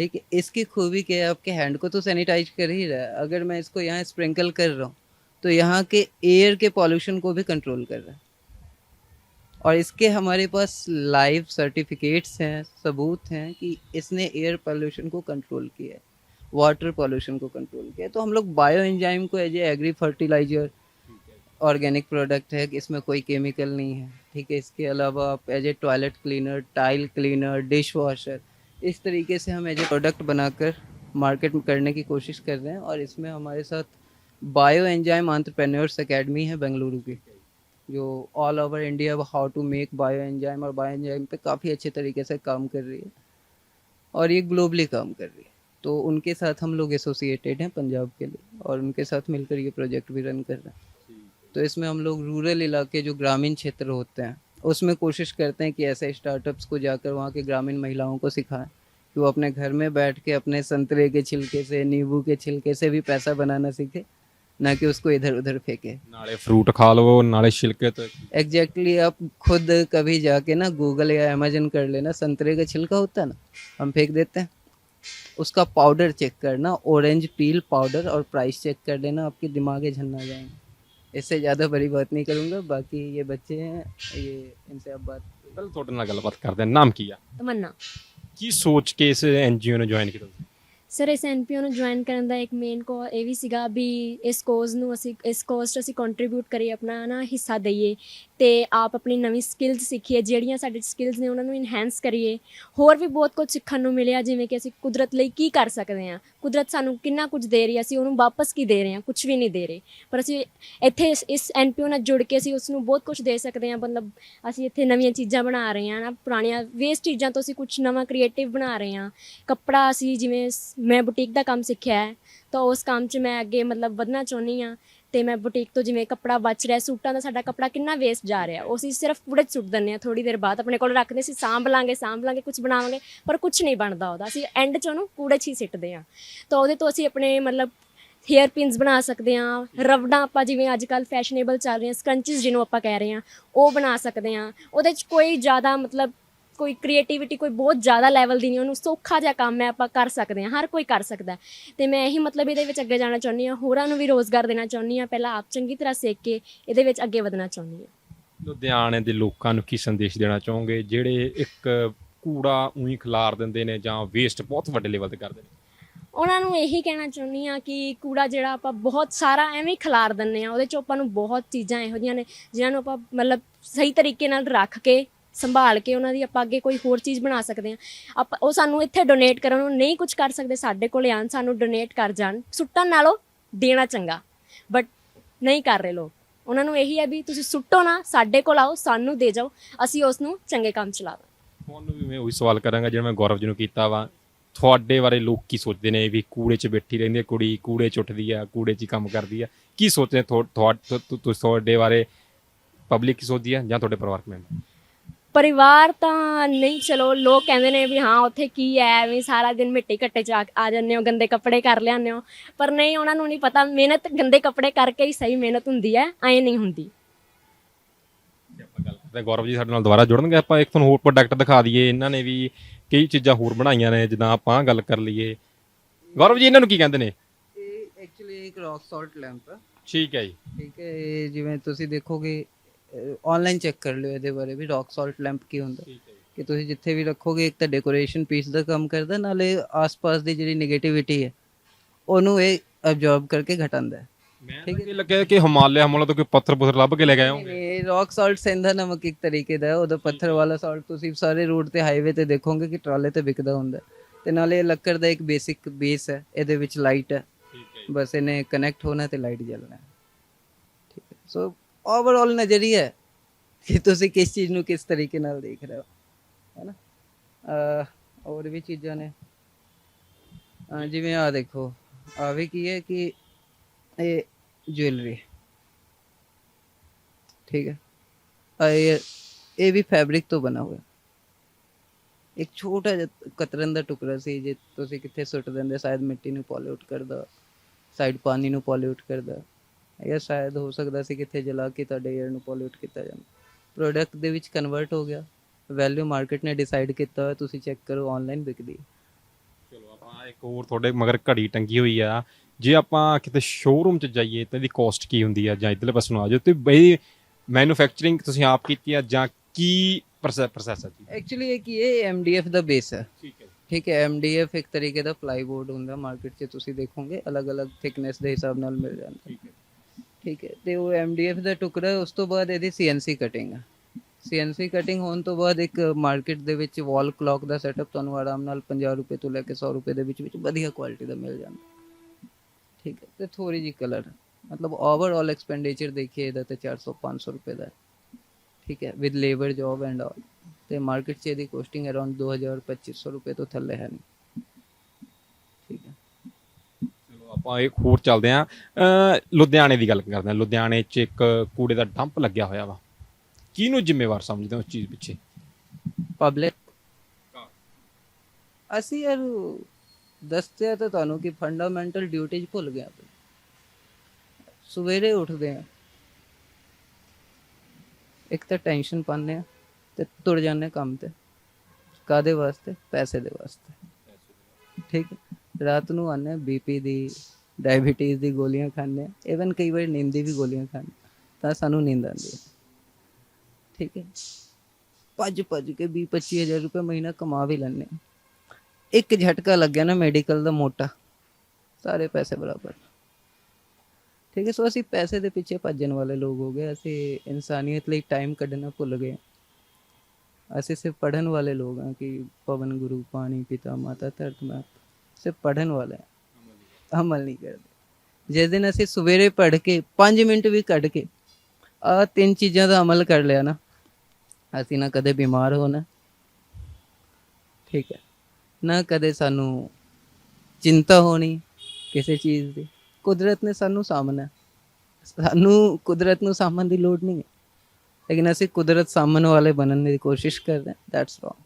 ठीक है, इसकी खूबी क्या है आपके हैंड को तो सैनिटाइज कर ही रहा है। अगर मैं इसको यहाँ स्प्रिंकल कर रहा हूँ तो यहाँ के एयर के पॉल्यूशन को भी कंट्रोल कर रहा है। और इसके हमारे पास लाइव सर्टिफिकेट्स हैं, सबूत हैं कि इसने एयर पॉल्यूशन को कंट्रोल किया है वाटर पॉल्यूशन को कंट्रोल किया है। तो हम लोग बायो एंजाइम को as agri fertiliser organic product है, इसमें कोई केमिकल नहीं है। ठीक है, इसके अलावा आप as a toilet cleaner tile cleaner dish washer इस तरीके से हम एज ए प्रोडक्ट बनाकर मार्केट में करने की कोशिश कर रहे हैं और इसमें हमारे साथ बायो एंजाइम आंट्रप्रेन्योर्स एकेडमी है बेंगलुरु की जो all over India how to make bio enzyme और बायो एंजाइम पे काफ़ी अच्छे तरीके से काम कर रही है और ये ग्लोबली काम कर रही है। तो उनके साथ हम लोग एसोसिएटेड हैं पंजाब के लिए और उनके साथ मिलकर ये प्रोजेक्ट भी रन कर रहे हैं। तो इसमें हम लोग रूरल इलाके जो ग्रामीण क्षेत्र होते हैं उसमें कोशिश करते हैं कि ऐसे स्टार्टअप्स को जाकर वहाँ के ग्रामीण महिलाओं को सिखाएँ कि वो अपने घर में बैठ के अपने संतरे के छिलके से नींबू के छिलके से भी पैसा बनाना सीखे ना कि उसको इधर उधर फेंके। नाले फ्रूट खा लो नाले छिलके तो एग्जैक्टली exactly, आप खुद कभी जाके ना गूगल या अमेजन कर लेना संतरे का छिलका होता है ना हम फेंक देते हैं। उसका पाउडर चेक करना ऑरेंज पील पाउडर और प्राइस चेक कर लेना आपके दिमागे झन्ना जाएँगे। इससे ज़्यादा बड़ी बात नहीं करूँगा बाकी ये बच्चे हैं ये इनसे आप बात ਪਹਿਲਾਂ ਤੁਹਾਡੇ ਨਾਲ ਗੱਲਬਾਤ ਕਰਦੇ ਹਾਂ ਨਾਮ ਕੀ ਆ ਤਮੰਨਾ ਕੀ ਸੋਚ ਕੇ ਇਸ ਐਨਜੀਓ ਨੂੰ ਜੁਆਇਨ ਕੀਤਾ ਤੁਸੀਂ? ਸਰ ਇਸ ਐਨਪੀਓ ਨੂੰ ਜੁਆਇਨ ਕਰਨ ਦਾ ਇੱਕ ਮੇਨ ਕੋ ਇਹ ਵੀ ਸੀਗਾ ਵੀ ਇਸ ਕੋਜ਼ ਨੂੰ ਅਸੀਂ ਇਸ ਕੋਜ਼ 'ਚ ਅਸੀਂ ਕੰਟਰੀਬਿਊਟ ਕਰੀਏ ਆਪਣਾ ਨਾ ਹਿੱਸਾ ਦਈਏ ਤੇ ਆਪ ਆਪਣੀ ਨਵੀਂ ਸਕਿੱਲਸ ਸਿੱਖੀਏ ਜਿਹੜੀਆਂ ਸਾਡੇ ਸਕਿੱਲਸ ਨੇ ਉਹਨਾਂ ਨੂੰ ਇਨਹੈਂਸ ਕਰੀਏ ਹੋਰ ਵੀ ਬਹੁਤ ਕੁਝ ਸਿੱਖਣ ਨੂੰ ਮਿਲਿਆ ਜਿਵੇਂ ਕਿ ਅਸੀਂ ਕੁਦਰਤ ਲਈ ਕੀ ਕਰ ਸਕਦੇ ਹਾਂ ਕੁਦਰਤ ਸਾਨੂੰ ਕਿੰਨਾ ਕੁਝ ਦੇ ਰਹੀ ਹੈ, ਅਸੀਂ ਉਹਨੂੰ ਵਾਪਸ ਕੀ ਦੇ ਰਹੇ ਹਾਂ? ਕੁਝ ਵੀ ਨਹੀਂ ਦੇ ਰਹੇ। ਪਰ ਅਸੀਂ ਇੱਥੇ ਇਸ- ਇਸ ਐਨਪੀਓ ਨਾਲ ਜੁੜ ਕੇ ਅਸੀਂ ਉਸ ਨੂੰ ਬਹੁਤ ਕੁਝ ਦੇ ਸਕਦੇ ਹਾਂ। ਮਤਲਬ ਅਸੀਂ ਇੱਥੇ ਨਵੀਆਂ ਚੀਜ਼ਾਂ ਬਣਾ ਰਹੇ ਹਾਂ ਨਾ, ਪੁਰਾਣੀਆਂ ਵੇਸਟ ਚੀਜ਼ਾਂ ਤੋਂ ਅਸੀਂ ਕੁਝ ਨਵਾਂ ਕ੍ਰੀਏਟਿਵ ਬਣਾ ਰਹੇ ਹਾਂ। ਕੱਪੜਾ ਅਸੀਂ ਜਿਵੇਂ ਮੈਂ ਬੁਟੀਕ ਦਾ ਕੰਮ ਸਿੱਖਿਆ ਹੈ, ਤਾਂ ਉਸ ਕੰਮ 'ਚ ਮੈਂ ਅੱਗੇ ਮਤਲਬ ਵਧਣਾ ਚਾਹੁੰਦੀ ਹਾਂ। ਤੇ ਮੈਂ ਬੁਟੀਕ ਤੋਂ ਜਿਵੇਂ ਕੱਪੜਾ ਬਚ ਰਿਹਾ, ਸੂਟਾਂ ਦਾ ਸਾਡਾ ਕੱਪੜਾ ਕਿੰਨਾ ਵੇਸਟ ਜਾ ਰਿਹਾ। ਉਹ ਅਸੀਂ ਸਿਰਫ ਕੂੜੇ 'ਚ ਸੁੱਟ ਦਿੰਦੇ ਹਾਂ ਥੋੜੀ ਦੇਰ ਬਾਅਦ। ਆਪਣੇ ਕੋਲ ਰੱਖਦੇ ਸੀ, ਸਾਂਭ ਲਾਂਗੇ ਸਾਂਭ ਲਾਂਗੇ ਕੁਝ ਬਣਾਵਾਂਗੇ, ਪਰ ਕੁਝ ਨਹੀਂ ਬਣਦਾ ਉਹਦਾ। ਅਸੀਂ ਐਂਡ 'ਚ ਉਹਨੂੰ ਕੂੜੇ 'ਚ ਹੀ ਸਿੱਟਦੇ ਹਾਂ। ਤਾਂ ਉਹਦੇ ਤੋਂ ਅਸੀਂ ਆਪਣੇ ਮਤਲਬ ਹੇਅਰ ਪਿੰਸ ਬਣਾ ਸਕਦੇ ਹਾਂ ਰਵੜਾਂ ਆਪਾਂ ਜਿਵੇਂ ਅੱਜ ਕੱਲ ਫੈਸ਼ਨੇਬਲ ਚੱਲ ਰਹੀਆਂ ਸਕੰਚਸ ਜਿਹਨੂੰ ਆਪਾਂ ਕਹਿ ਰਹੇ ਹਾਂ, ਉਹ ਬਣਾ ਸਕਦੇ ਹਾਂ। ਉਹਦੇ 'ਚ ਕੋਈ ਜ਼ਿਆਦਾ ਮਤਲਬ ਕੋਈ ਕ੍ਰੀਏਟੀਵਿਟੀ ਕੋਈ ਬਹੁਤ ਜ਼ਿਆਦਾ ਲੈਵਲ ਦੀ ਨਹੀਂ ਉਹਨੂੰ ਸੌਖਾ ਜਿਹਾ ਕੰਮ ਹੈ ਆਪਾਂ ਕਰ ਸਕਦੇ ਹਾਂ ਹਰ ਕੋਈ ਕਰ ਸਕਦਾ। ਤੇ ਮੈਂ ਇਹੀ ਮਤਲਬ ਇਹਦੇ ਵਿੱਚ ਅੱਗੇ ਜਾਣਾ ਚਾਹੁੰਦੀ ਹਾਂ ਹੋਰਾਂ ਨੂੰ ਵੀ ਰੋਜ਼ਗਾਰ ਦੇਣਾ ਚਾਹੁੰਦੀ ਹਾਂ ਪਹਿਲਾਂ ਆਪ ਚੰਗੀ ਤਰ੍ਹਾਂ ਸਿੱਖ ਕੇ ਇਹਦੇ ਵਿੱਚ ਅੱਗੇ ਵਧਣਾ ਚਾਹੁੰਦੀ ਹਾਂ। ਲੁਧਿਆਣੇ ਦੇ ਲੋਕਾਂ ਨੂੰ ਕੀ ਸੰਦੇਸ਼ ਦੇਣਾ ਚਾਹੋਗੇ? ਜਿਹੜੇ ਇੱਕ ਕੂੜਾ ਉਹੀ ਖਿਲਾਰ ਦਿੰਦੇ ਨੇ ਜਾਂ ਵੇਸਟ ਬਹੁਤ ਵੱਡੇ ਲੈਵਲ ਤੇ ਕਰਦੇ ਨੇ? ਉਹਨਾਂ ਨੂੰ ਇਹੀ ਕਹਿਣਾ ਚਾਹੁੰਦੀ ਆ ਕਿ ਕੂੜਾ ਜਿਹੜਾ ਆਪਾਂ ਬਹੁਤ ਸਾਰਾ ਐਵੇਂ ਖਿਲਾਰ ਦਿੰਨੇ ਆ ਉਹਦੇ ਚ ਆਪਾਂ ਨੂੰ ਬਹੁਤ ਚੀਜ਼ਾਂ ਇਹੋ ਜਿਹੀਆਂ ਨੇ ਜਿਨ੍ਹਾਂ ਨੂੰ ਆਪਾਂ ਮਤਲਬ ਸਹੀ ਤਰੀਕੇ ਨਾਲ ਰੱਖ ਕੇ ਸੰਭਾਲ ਕੇ ਉਹਨਾਂ ਦੀ ਆਪਾਂ ਅੱਗੇ ਕੋਈ ਹੋਰ ਚੀਜ਼ ਬਣਾ ਸਕਦੇ ਆ ਆਪਾਂ ਉਹ ਸਾਨੂੰ ਇੱਥੇ ਡੋਨੇਟ ਕਰਨ ਨੂੰ ਨਹੀਂ ਕੁਝ ਕਰ ਸਕਦੇ, ਸਾਡੇ ਕੋਲੇ ਆਣ ਸਾਨੂੰ ਡੋਨੇਟ ਕਰ ਜਾਣ। ਸੁੱਟਣ ਨਾਲੋਂ ਦੇਣਾ ਚੰਗਾ ਬਟ ਨਹੀਂ ਕਰ ਰਹੇ ਲੋਕ। ਉਹਨਾਂ ਨੂੰ ਇਹੀ ਹੈ ਵੀ ਤੁਸੀਂ ਸੁੱਟੋ ਨਾ, ਸਾਡੇ ਕੋਲ ਆਓ, ਸਾਨੂੰ ਦੇ ਜਾਓ, ਅਸੀਂ ਉਸ ਨੂੰ ਚੰਗੇ ਕੰਮ ਚ ਤੁਹਾਨੂੰ ਵੀ ਮੈਂ ਉਹੀ ਸਵਾਲ ਕਰਾਂਗਾ, ਜਿਹੜਾ ਮੈਂ ਗੌਰਵ ਜੀ ਨੂੰ ਕੀਤਾ ਵਾ, ਤੁਹਾਡੇ ਬਾਰੇ ਲੋਕ ਕੀ ਸੋਚਦੇ ਨੇ ਵੀ ਕੂੜੇ 'ਚ ਬੈਠੀ ਰਹਿੰਦੀ ਹੈ ਕੁੜੀ, ਕੂੜੇ 'ਚ ਉੱਠਦੀ ਆ, ਕੂੜੇ 'ਚ ਹੀ ਕੰਮ ਕਰਦੀ ਆ? ਕੀ ਸੋਚਦੇ ਤੁਹਾਡੇ ਬਾਰੇ ਪਬਲਿਕ ਕੀ ਸੋਚਦੀ ਆ ਜਾਂ ਤੁਹਾਡੇ ਪਰਿਵਾਰਕ ਮੈਂਬਰ? ਪਰਿਵਾਰ ਤਾਂ ਨਹੀਂ ਚਲੋ ਲੋਕ ਕਹਿੰਦੇ ਨੇ ਵੀ ਹਾਂ ਉੱਥੇ ਕੀ ਹੈ ਐਵੇਂ ਸਾਰਾ ਦਿਨ ਮਿੱਟੀ ਘੱਟੇ ਚ ਆ ਆ ਜਾਂਦੇ ਹੋ ਗੰਦੇ ਕੱਪੜੇ ਕਰ ਲਿਆਉਂਦੇ ਹੋ। ਪਰ ਨਹੀਂ ਉਹਨਾਂ ਨੂੰ ਨਹੀਂ ਪਤਾ ਮਿਹਨਤ ਗੰਦੇ ਕੱਪੜੇ ਕਰਕੇ ਹੀ ਸਹੀ ਮਿਹਨਤ ਹੁੰਦੀ ਹੈ ਐਂ ਨਹੀਂ ਹੁੰਦੀ। ਹਾਂ, ਗੌਰਵ ਜੀ ਸਾਡੇ ਨਾਲ ਦੁਬਾਰਾ ਜੁੜਨਗੇ ਆਪਾਂ ਇੱਕ ਤੁਹਾਨੂੰ ਹੋਰ ਪ੍ਰੋਡਕਟ ਦਿਖਾ ਦਈਏ ਇਹਨਾਂ ਨੇ ਵੀ ਕਈ ਚੀਜ਼ਾਂ ਹੋਰ ਬਣਾਈਆਂ ਨੇ ਜਿੱਦਾਂ ਆਪਾਂ ਗੱਲ ਕਰ ਲਈਏ। ਗੌਰਵ ਜੀ ਇਹਨਾਂ ਨੂੰ ਕੀ ਕਹਿੰਦੇ ਨੇ? ਇਹ ਐਕਚੁਅਲੀ ਇੱਕ ਰੌਕ ਸਾਲਟ ਲੈਂਪ ਹੈ ਠੀਕ ਹੈ ਜੀ। ਠੀਕ ਹੈ ਜਿਵੇਂ ਤੁਸੀਂ ਦੇਖੋਗੇ ਆਨਲਾਈਨ ਚੈੱਕ ਕਰ ਲਿਓ ਇਹਦੇ ਬਾਰੇ ਵੀ ਰੌਕ ਸਾਲਟ ਲੈਂਪ ਕੀ ਹੁੰਦਾ। ਕਿ ਤੁਸੀਂ ਜਿੱਥੇ ਵੀ ਰੱਖੋਗੇ ਇੱਕ ਤਾਂ ਡੈਕੋਰੇਸ਼ਨ ਪੀਸ ਦਾ ਕੰਮ ਕਰਦਾ ਨਾਲੇ ਆਸ-ਪਾਸ ਦੀ ਜਿਹੜੀ 네ਗੇਟਿਵਿਟੀ ਹੈ ਉਹਨੂੰ ਇਹ ਅਬਜ਼ੌਰਬ ਕਰਕੇ ਘਟਾਉਂਦਾ ਹੈ। ਮੈਂ ਤਾਂ ਕੀ ਲੱਗਿਆ ਕਿ ਹਿਮਾਲਿਆ ਹਮਲਾ ਤੋਂ ਕੋਈ ਪੱਥਰ ਪੁੱਥਰ ਲੱਭ ਕੇ ਲੈ ਗਏ ਹੋਗੇ। ਇਹ ਰੌਕ ਸਾਲਟ ਸਿੰਧਾ ਨਮਕ ਇੱਕ ਤਰੀਕੇ ਦਾ ਉਹਦਾ ਪੱਥਰ ਵਾਲਾ ਸਾਲਟ ਤੁਸੀਂ ਸਾਰੇ ਰੋਡ ਤੇ ਹਾਈਵੇ ਤੇ ਦੇਖੋਗੇ ਕਿ ਟਰਾਲੇ ਤੇ ਵਿਕਦਾ ਹੁੰਦਾ। ਤੇ ਨਾਲੇ ਇਹ ਲੱਕੜ ਦਾ ਇੱਕ ਬੇਸਿਕ ਬੇਸ ਹੈ ਇਹਦੇ ਵਿੱਚ ਲਾਈਟ ਹੈ। ਬਸ ਇਹਨੇ ਕਨੈਕਟ ਹੋਣਾ ਤੇ ਲਾਈਟ ਜਲਣਾ ਠੀਕ ਹੈ। ਸੋ ਓਵਰਆਲ ਨਜ਼ਰੀਆ ਕਿ ਤੁਸੀਂ ਕਿਸ ਚੀਜ਼ ਨੂੰ ਕਿਸ ਤਰੀਕੇ ਨਾਲ ਦੇਖ ਰਹੇ ਹੋ ਹੈਨਾ ਹੋਰ ਵੀ ਚੀਜ਼ਾਂ ਨੇ। ਜਿਵੇਂ ਆ ਦੇਖੋ ਆ ਵੀ ਕੀ ਹੈ ਕਿ ਇਹ ਜੁਐਲਰੀ ਠੀਕ ਹੈ? ਆ ਇਹ ਇਹ ਵੀ ਫੈਬਰਿਕ ਤੋਂ ਬਣਾ ਹੋਇਆ। ਇੱਕ ਛੋਟਾ ਜਿਹਾ ਕਤਰਨ ਦਾ ਟੁਕੜਾ ਸੀ, ਜੇ ਤੁਸੀਂ ਕਿੱਥੇ ਸੁੱਟ ਦਿੰਦੇ, ਸ਼ਾਇਦ ਮਿੱਟੀ ਨੂੰ ਪੋਲਿਊਟ ਕਰਦਾ ਸਾਈਡ ਪਾਣੀ ਨੂੰ ਪੋਲਿਊਟ ਕਰਦਾ। ਜਾਂ ਸ਼ਾਇਦ ਹੋ ਸਕਦਾ ਸੀ ਕਿੱਥੇ ਜਲਾ ਕੇ ਤੁਹਾਡੇ 에ਅਰ ਨੂੰ ਪੋਲਿਊਟ ਕੀਤਾ ਜਾਂਦਾ ਪ੍ਰੋਡਕਟ ਦੇ ਵਿੱਚ ਕਨਵਰਟ ਹੋ ਗਿਆ। ਵੈਲਿਊ ਮਾਰਕੀਟ ਨੇ ਡਿਸਾਈਡ ਕੀਤਾ ਹੋਇਆ ਤੁਸੀਂ ਚੈੱਕ ਕਰੋ ਆਨਲਾਈਨ ਵਿਕਦੀ। ਚਲੋ ਆਪਾਂ ਇੱਕ ਹੋਰ ਤੁਹਾਡੇ ਮਗਰ ਘੜੀ ਟੰਗੀ ਹੋਈ ਆ। ਜੇ ਆਪਾਂ ਕਿਤੇ ਸ਼ੋਰੂਮ 'ਚ ਜਾਈਏ ਤਾਂ ਇਹਦੀ ਕਾਸਟ ਕੀ ਹੁੰਦੀ ਆ? ਜਾਂ ਇਧਰਲੇ ਪਾਸੇ ਆ ਜਾਓ ਤੇ ਬਈ ਮੈਨੂਫੈਕਚਰਿੰਗ ਤੁਸੀਂ ਆਪ ਕੀਤੀ ਆ ਜਾਂ ਕੀ ਪ੍ਰੋਸੈਸ ਹੈ ਜੀ? ਐਕਚੁਅਲੀ ਇਹ ਕੀ ਹੈ? ਐਮਡੀਐਫ ਦਾ ਬੇਸ ਹੈ। ਠੀਕ ਹੈ ਠੀਕ ਹੈ ਐਮਡੀਐਫ ਇੱਕ ਤਰੀਕੇ ਦਾ ਪਲਾਈਬੋਰਡ ਹੁੰਦਾ ਮਾਰਕੀਟ 'ਚ ਤੁਸੀਂ ਦੇਖੋਗੇ ਅਲੱਗ-ਅਲੱਗ ਥਿਕਨੈਸ ਦੇ ਹਿਸਾਬ ਨਾਲ ਮਿਲ ਜਾਂਦਾ। ਠੀਕ ਹੈ ਠੀਕ ਹੈ। ਤੇ ਉਹ ਐਮਡੀਐਫ ਦਾ ਟੁਕੜਾ, ਉਸ ਤੋਂ ਬਾਅਦ ਇਹਦੀ ਸੀਐਨਸੀ ਕਟਿੰਗ ਹੈ ਸੀਐਨਸੀ ਕਟਿੰਗ ਹੋਣ ਤੋਂ ਬਾਅਦ ਇੱਕ ਮਾਰਕੀਟ ਦੇ ਵਿੱਚ ਵਾਲ ਕਲੌਕ ਦਾ ਸੈਟਅਪ ਤੁਹਾਨੂੰ ਆਰਾਮ ਨਾਲ 50 ਰੁਪਏ ਤੋਂ ਲੈ ਕੇ 100 ਰੁਪਏ ਦੇ ਵਿੱਚ ਵਿੱਚ ਵਧੀਆ ਕੁਆਲਿਟੀ ਦਾ ਮਿਲ ਜਾਂਦਾ। ਠੀਕ ਹੈ। ਤੇ ਥੋੜੀ ਜੀ ਕਲਰ ਮਤਲਬ ਓਵਰਆਲ ਐਕਸਪੈਂਡੀਚਰ ਦੇਖੀਏ, ਇਹਦਾ ਤੇ 400 500 ਰੁਪਏ ਦਾ ਠੀਕ ਹੈ। With labour job and all ਤੇ ਮਾਰਕੀਟ 'ਚ ਇਹਦੀ ਕੋਸਟਿੰਗ ਅਰਾਊਂਡ 2000 2500 ਰੁਪਏ ਤੋਂ ਥੱਲੇ ਹੈ ਨਹੀਂ ਠੀਕ ਹੈ ਚਲੋ ਆਪਾਂ ਇੱਕ ਹੋਰ ਚੱਲਦੇ ਆਂ ਲੁਧਿਆਣੇ ਦੀ ਗੱਲ ਕਰਦੇ ਆਂ ਲੁਧਿਆਣੇ 'ਚ ਇੱਕ ਕੂੜੇ ਦਾ ਡੰਪ ਲੱਗਿਆ ਹੋਇਆ ਵਾ। ਕਿਹਨੂੰ ਜ਼ਿੰਮੇਵਾਰ ਸਮਝਦੇ ਹੋ ਉਸ ਚੀਜ਼ ਪਿੱਛੇ? ਪਬਲਿਕ ਅਸੀਂ ਯਾਰ ਦੱਸਦੇ ਆ ਤਾਂ ਤੁਹਾਨੂੰ ਕਿ ਫੰਡਾਮੈਂਟਲ ਡਿਊਟੀਜ਼ ਭੁੱਲ ਗਏ ਆਪਣੇ ਸਵੇਰੇ ਉੱਠਦੇ ਆ ਇੱਕ ਤਾਂ ਟੈਨਸ਼ਨ ਪਾਉਂਦੇ ਆ ਤੇ ਤੁਰ ਜਾਂਦੇ ਕੰਮ ਤੇ। ਕਾਦੇ ਵਾਸਤੇ। ਪੈਸੇ ਦੇ ਵਾਸਤੇ। ਠੀਕ ਹੈ। ਰਾਤ ਨੂੰ ਆਨੇ ਬੀਪੀ ਦੀ ਡਾਇਬੀਟੀਜ਼ ਦੀ ਗੋਲੀਆਂ ਖਾਂਦੇ ਆ ਇਵਨ ਕਈ ਵਾਰ ਨੀਂਦ ਦੀ ਵੀ ਗੋਲੀਆਂ ਖਾਂਦੇ ਤਾਂ ਸਾਨੂੰ ਨੀਂਦ ਆਉਂਦੀ ਹੈ। ਠੀਕ ਹੈ ਭੱਜ ਭੱਜ ਕੇ 20 25000 ਰੁਪਏ ਮਹੀਨਾ ਕਮਾ ਵੀ ਲੈਂਦੇ ਹਾਂ। ਇੱਕ ਝਟਕਾ ਲੱਗਿਆ ਨਾ ਮੈਡੀਕਲ ਦਾ ਮੋਟਾ, ਸਾਰੇ ਪੈਸੇ ਬਰਾਬਰ। ਠੀਕ ਹੈ, ਸੋ ਅਸੀਂ ਪੈਸੇ ਦੇ ਪਿੱਛੇ ਭੱਜਣ ਵਾਲੇ ਲੋਕ ਹੋ ਗਏ, ਅਸੀਂ ਇਨਸਾਨੀਅਤ ਲਈ ਟਾਈਮ ਕੱਢਣਾ ਭੁੱਲ ਗਏ ਅਸੀਂ ਸਿਰਫ ਪੜਨ ਵਾਲੇ ਲੋਕ ਹਾਂ ਕਿ ਪਵਨ ਗੁਰੂ, ਪਾਣੀ, ਪਿਤਾ, ਮਾਤਾ, ਧਰਤ ਮਾਤ ਸਿਰਫ ਪੜਨ ਵਾਲੇ ਹਾਂ। ਅਮਲ ਨਹੀਂ ਕਰਦੇ। ਜਿਸ ਦਿਨ ਅਸੀਂ ਸਵੇਰੇ ਪੜ੍ਹ ਕੇ 5 ਮਿੰਟ ਵੀ ਕੱਢ ਕੇ, ਆ ਤਿੰਨ ਚੀਜ਼ਾਂ ਦਾ ਅਮਲ ਕਰ ਲਿਆ ਨਾ, ਅਸੀਂ ਨਾ ਕਦੇ ਬਿਮਾਰ ਹੋਣਾ। ਠੀਕ ਹੈ। ਨਾ ਕਦੇ ਸਾਨੂੰ ਚਿੰਤਾ ਹੋਣੀ ਕਿਸੇ ਚੀਜ਼ ਦੀ। ਕੁਦਰਤ ਨੇ ਸਾਨੂੰ ਸਾਹਮਣਾ। ਸਾਨੂੰ ਕੁਦਰਤ ਨੂੰ ਸਾਹਮਣ ਦੀ ਲੋੜ ਨਹੀਂ ਹੈ। ਲੇਕਿਨ ਅਸੀਂ ਕੁਦਰਤ ਸਾਹਮਣ ਵਾਲੇ ਬਣਨ ਦੀ ਕੋਸ਼ਿਸ਼ ਕਰ ਰਹੇ ਹਾਂ। ਦੈਟਸ ਰੋਂਗ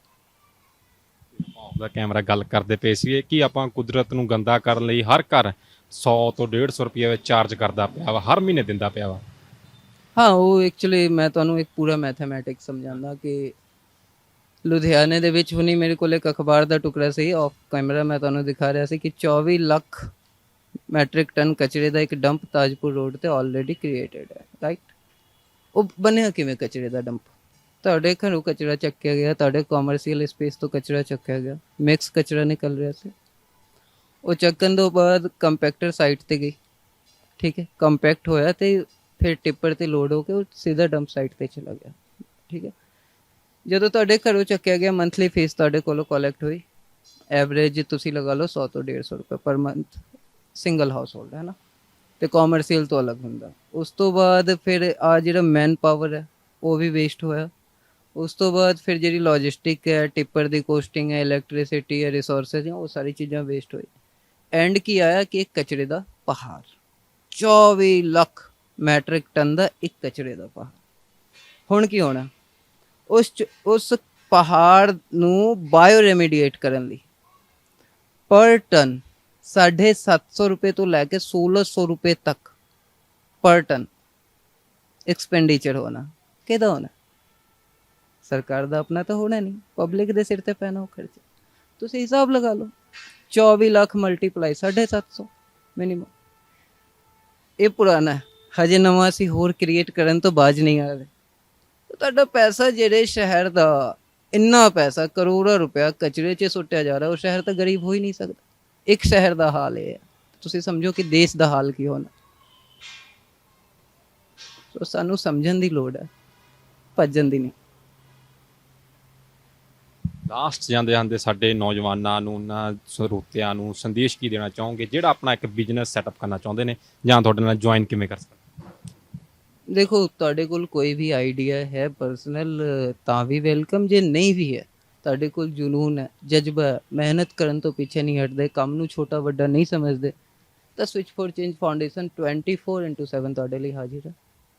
ਦਾ ਕੈਮਰਾ ਗੱਲ ਕਰਦੇ ਪਏ ਸੀ ਕਿ ਆਪਾਂ ਕੁਦਰਤ ਨੂੰ ਗੰਦਾ ਕਰਨ ਲਈ ਹਰ ਘਰ 100 ਤੋਂ 150 ਰੁਪਏ ਵਿੱਚ ਚਾਰਜ ਕਰਦਾ ਪਿਆ ਵਾ, ਹਰ ਮਹੀਨੇ ਦਿੰਦਾ ਪਿਆ ਵਾ। ਹਾਂ, ਉਹ ਐਕਚੁਅਲੀ ਮੈਂ ਤੁਹਾਨੂੰ ਇੱਕ ਪੂਰਾ ਮੈਥਮੈਟਿਕਸ ਸਮਝਾਉਂਦਾ ਕਿ ਲੁਧਿਆਣੇ ਦੇ ਵਿੱਚ ਹੁਣੀ ਮੇਰੇ ਕੋਲ ਇੱਕ ਅਖਬਾਰ ਦਾ ਟੁਕੜਾ ਸੀ ਆਫ ਕੈਮਰਾ ਮੈਂ ਤੁਹਾਨੂੰ ਦਿਖਾ ਰਿਹਾ ਸੀ ਕਿ 24 ਲੱਖ ਮੈਟ੍ਰਿਕ ਟਨ ਕਚਰੇ ਦਾ ਇੱਕ ਡੰਪ ਤਾਜਪੁਰ ਰੋਡ ਤੇ ਆਲਰੇਡੀ ਕ੍ਰੀਏਟਡ ਹੈ ਰਾਈਟ ਉਹ ਬਣਿਆ ਕਿਵੇਂ ਕਚਰੇ ਦਾ ਡੰਪ ਤੁਹਾਡੇ ਘਰੋਂ ਕਚਰਾ ਚੱਕਿਆ ਗਿਆ, ਤੁਹਾਡੇ ਕਮਰਸ਼ੀਅਲ ਸਪੇਸ ਤੋਂ ਕਚਰਾ ਚੱਕਿਆ ਗਿਆ। ਮਿਕਸ ਕਚਰਾ ਨਿਕਲ ਰਿਹਾ ਸੀ। ਉਹ ਚੱਕਣ ਤੋਂ ਬਾਅਦ ਕੰਪੈਕਟਰ ਸਾਈਟ ਤੇ ਗਈ। ਠੀਕ ਹੈ ਕੰਪੈਕਟ ਹੋਇਆ ਤੇ ਫਿਰ ਟਿੱਪਰ ਤੇ ਲੋਡ ਹੋ ਕੇ ਉਹ ਸਿੱਧਾ ਡੰਪ ਸਾਈਟ ਤੇ ਚਲਾ ਗਿਆ। ਠੀਕ ਹੈ। ਜਦੋਂ ਤੁਹਾਡੇ ਘਰੋਂ ਚੱਕਿਆ ਗਿਆ ਮੰਥਲੀ ਫੀਸ ਤੁਹਾਡੇ ਕੋਲੋਂ ਕਲੈਕਟ ਹੋਈ। ਐਵਰੇਜ ਤੁਸੀਂ ਲਗਾ ਲਓ 100 ਤੋਂ 150 ਰੁਪਏ per month single house hold ਹੈ ਨਾ? ਤੇ ਕਮਰਸ਼ੀਅਲ ਤੋਂ ਅਲੱਗ ਹੁੰਦਾ। ਉਸ ਤੋਂ ਬਾਅਦ ਫਿਰ ਆ ਜਿਹੜਾ ਮੈਨ ਪਾਵਰ ਹੈ, ਉਹ ਵੀ ਵੇਸਟ ਹੋਇਆ। ਉਸ ਤੋਂ ਬਾਅਦ ਫਿਰ ਜਿਹੜੀ ਲੌਜਿਸਟਿਕ ਹੈ ਟਿੱਪਰ ਦੀ ਕੋਸਟਿੰਗ ਹੈ ਇਲੈਕਟ੍ਰਿਸਿਟੀ ਹੈ ਰਿਸੋਰਸਸ ਹੈ, ਉਹ ਸਾਰੀ ਚੀਜ਼ਾਂ ਵੇਸਟ ਹੋਈ। ਐਂਡ ਕੀ ਆਇਆ ਕਿ ਇੱਕ ਕਚਰੇ ਦਾ ਪਹਾੜ। 24 ਲੱਖ ਮੈਟ੍ਰਿਕ ਟਨ ਦਾ ਇੱਕ ਕਚਰੇ ਦਾ ਪਹਾੜ। ਹੁਣ ਕੀ ਹੋਣਾ? ਉਸ 'ਚ- ਉਸ ਪਹਾੜ ਨੂੰ ਬਾਇਓ ਰੈਮੀਡੀਏਟ ਕਰਨ ਲਈ ਪਰ ਟਨ 750 ਰੁਪਏ ਤੋਂ ਲੈ ਕੇ 1600 ਰੁਪਏ ਤੱਕ ਪਰ ਟਨ ਐਕਸਪੈਂਡੀਚਰ ਹੋਣਾ। ਕਿਹਦਾ ਹੋਣਾ? ਸਰਕਾਰ ਦਾ ਆਪਣਾ ਤਾਂ ਹੋਣਾ ਨਹੀਂ ਪਬਲਿਕ ਦੇ ਸਿਰ ਤੇ ਪੈਣਾ ਉਹ ਖਰਚਾ ਤੁਸੀਂ ਹਿਸਾਬ ਲਗਾ ਲਓ 24 ਲੱਖ ਮਲਟੀਪਲਾਈ 750 ਮਿਨੀਮਮ ਇਹ ਪੁਰਾਣਾ ਹਜੇ ਨਵਾਂ ਅਸੀਂ ਹੋਰ ਕ੍ਰੀਏਟ ਕਰਨ ਤੋਂ ਬਾਜ ਨਹੀਂ ਆ ਰਹੇ। ਤੁਹਾਡਾ ਪੈਸਾ ਜਿਹੜੇ ਸ਼ਹਿਰ ਦਾ, ਇੰਨਾ ਪੈਸਾ, ਕਰੋੜਾਂ ਰੁਪਇਆ ਕਚਰੇ 'ਚ ਸੁੱਟਿਆ ਜਾ ਰਿਹਾ, ਉਹ ਸ਼ਹਿਰ ਤਾਂ ਗਰੀਬ ਹੋ ਹੀ ਨਹੀਂ ਸਕਦਾ। ਇੱਕ ਸ਼ਹਿਰ ਦਾ ਹਾਲ ਇਹ ਹੈ। ਤੁਸੀਂ ਸਮਝੋ ਕਿ ਦੇਸ਼ ਦਾ ਹਾਲ ਕੀ ਹੋਣਾ। ਸੋ ਸਾਨੂੰ ਸਮਝਣ ਦੀ ਲੋੜ ਹੈ, ਭੱਜਣ ਦੀ ਨਹੀਂ। ਲਾਸਟ ਜਾਂਦੇ ਜਾਂਦੇ ਸਾਡੇ ਨੌਜਵਾਨਾਂ ਨੂੰ ਉਹਨਾਂ ਸਰੋਤਿਆਂ ਨੂੰ ਸੰਦੇਸ਼ ਕੀ ਦੇਣਾ ਚਾਹੋਗੇ? ਜਿਹੜਾ ਆਪਣਾ ਇੱਕ ਬਿਜ਼ਨਸ ਸੈਟਅਪ ਕਰਨਾ ਚਾਹੁੰਦੇ ਨੇ ਜਾਂ ਤੁਹਾਡੇ ਨਾਲ ਜੁਆਇਨ ਕਿਵੇਂ ਕਰ ਸਕਦੇ? ਦੇਖੋ ਤੁਹਾਡੇ ਕੋਲ ਕੋਈ ਵੀ ਆਈਡੀਆ ਹੈ ਪਰਸਨਲ ਤਾਂ ਵੀ ਵੈਲਕਮ ਜੇ ਨਹੀਂ ਵੀ ਹੈ ਤੁਹਾਡੇ ਕੋਲ ਜਨੂਨ ਹੈ ਜਜ਼ਬਾ ਹੈ, ਮਿਹਨਤ ਕਰਨ ਤੋਂ ਪਿੱਛੇ ਨਹੀਂ ਹਟਦੇ ਕੰਮ ਨੂੰ ਛੋਟਾ ਵੱਡਾ ਨਹੀਂ ਸਮਝਦੇ ਤਾਂ ਸਵਿਚ ਫੋਰ ਚੇਂਜ ਫਾਊਂਡੇਸ਼ਨ 24/7 ਤੁਹਾਡੇ ਲਈ ਹਾਜ਼ਰ ਹੈ।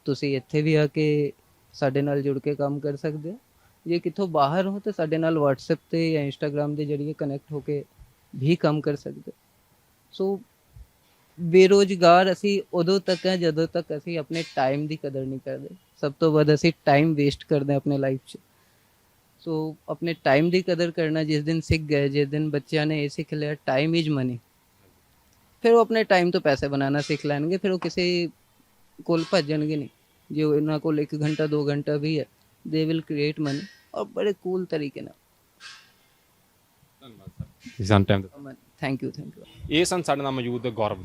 ਤੁਸੀਂ ਇੱਥੇ ਵੀ ਆ ਕੇ ਸਾਡੇ ਨਾਲ ਜੁੜ ਕੇ ਕੰਮ ਕਰ ਸਕਦੇ ਹੋ। ਜੇ ਕਿੱਥੋਂ ਬਾਹਰ ਹੋ ਤਾਂ ਸਾਡੇ ਨਾਲ WhatsApp ਤੇ ਜਾਂ Instagram ਦੇ ਜਰੀਏ ਕਨੈਕਟ ਹੋ ਕੇ ਵੀ ਕੰਮ ਕਰ ਸਕਦੇ। ਸੋ ਬੇਰੋਜ਼ਗਾਰ ਅਸੀਂ ਉਦੋਂ ਤੱਕ ਹੈ ਜਦੋਂ ਤੱਕ ਅਸੀਂ ਆਪਣੇ ਟਾਈਮ ਦੀ ਕਦਰ ਨਹੀਂ ਕਰਦੇ। ਸਭ ਤੋਂ ਵੱਧ ਅਸੀਂ ਟਾਈਮ ਵੇਸਟ ਕਰਦੇ ਹਾਂ ਆਪਣੇ ਲਾਈਫ 'ਚ। ਸੋ ਆਪਣੇ ਟਾਈਮ ਦੀ ਕਦਰ ਕਰਨਾ ਜਿਸ ਦਿਨ ਸਿੱਖ ਗਏ, ਜਿਸ ਦਿਨ ਬੱਚਿਆਂ ਨੇ ਇਹ ਸਿੱਖ ਲਿਆ ਟਾਈਮ ਇਜ਼ ਮਨੀ ਫਿਰ ਉਹ ਆਪਣੇ ਟਾਈਮ ਤੋਂ ਪੈਸੇ ਬਣਾਉਣਾ ਸਿੱਖ ਲੈਣਗੇ, ਫਿਰ ਉਹ ਕਿਸੇ ਕੋਲ ਭੱਜਣਗੇ ਨਹੀਂ। ਜੇ ਉਹਨਾਂ ਕੋਲ 1 ਘੰਟਾ 2 ਘੰਟਾ ਵੀ ਹੈ ਦੇ ਵਿਲ ਕ੍ਰੀਏਟ ਮਨੀ ਔਰ ਬੜੇ ਕੂਲ ਤਰੀਕੇ ਨਾਲ ਧੰਨਵਾਦ ਸਰ ਇਸ time thank you thank you ਇਹ ਸਨ ਸਾਡੇ ਨਾਲ ਮੌਜੂਦ ਗੌਰਵ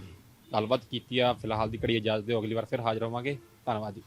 ਗੱਲਬਾਤ ਕੀਤੀ ਆ ਫਿਲਹਾਲ ਦੀ ਘੜੀ ਇਜਾਜ਼ਤ ਦਿਓ ਅਗਲੀ ਵਾਰ ਫਿਰ ਹਾਜ਼ਰ ਹੋਵਾਂਗੇ ਧੰਨਵਾਦ ਜੀ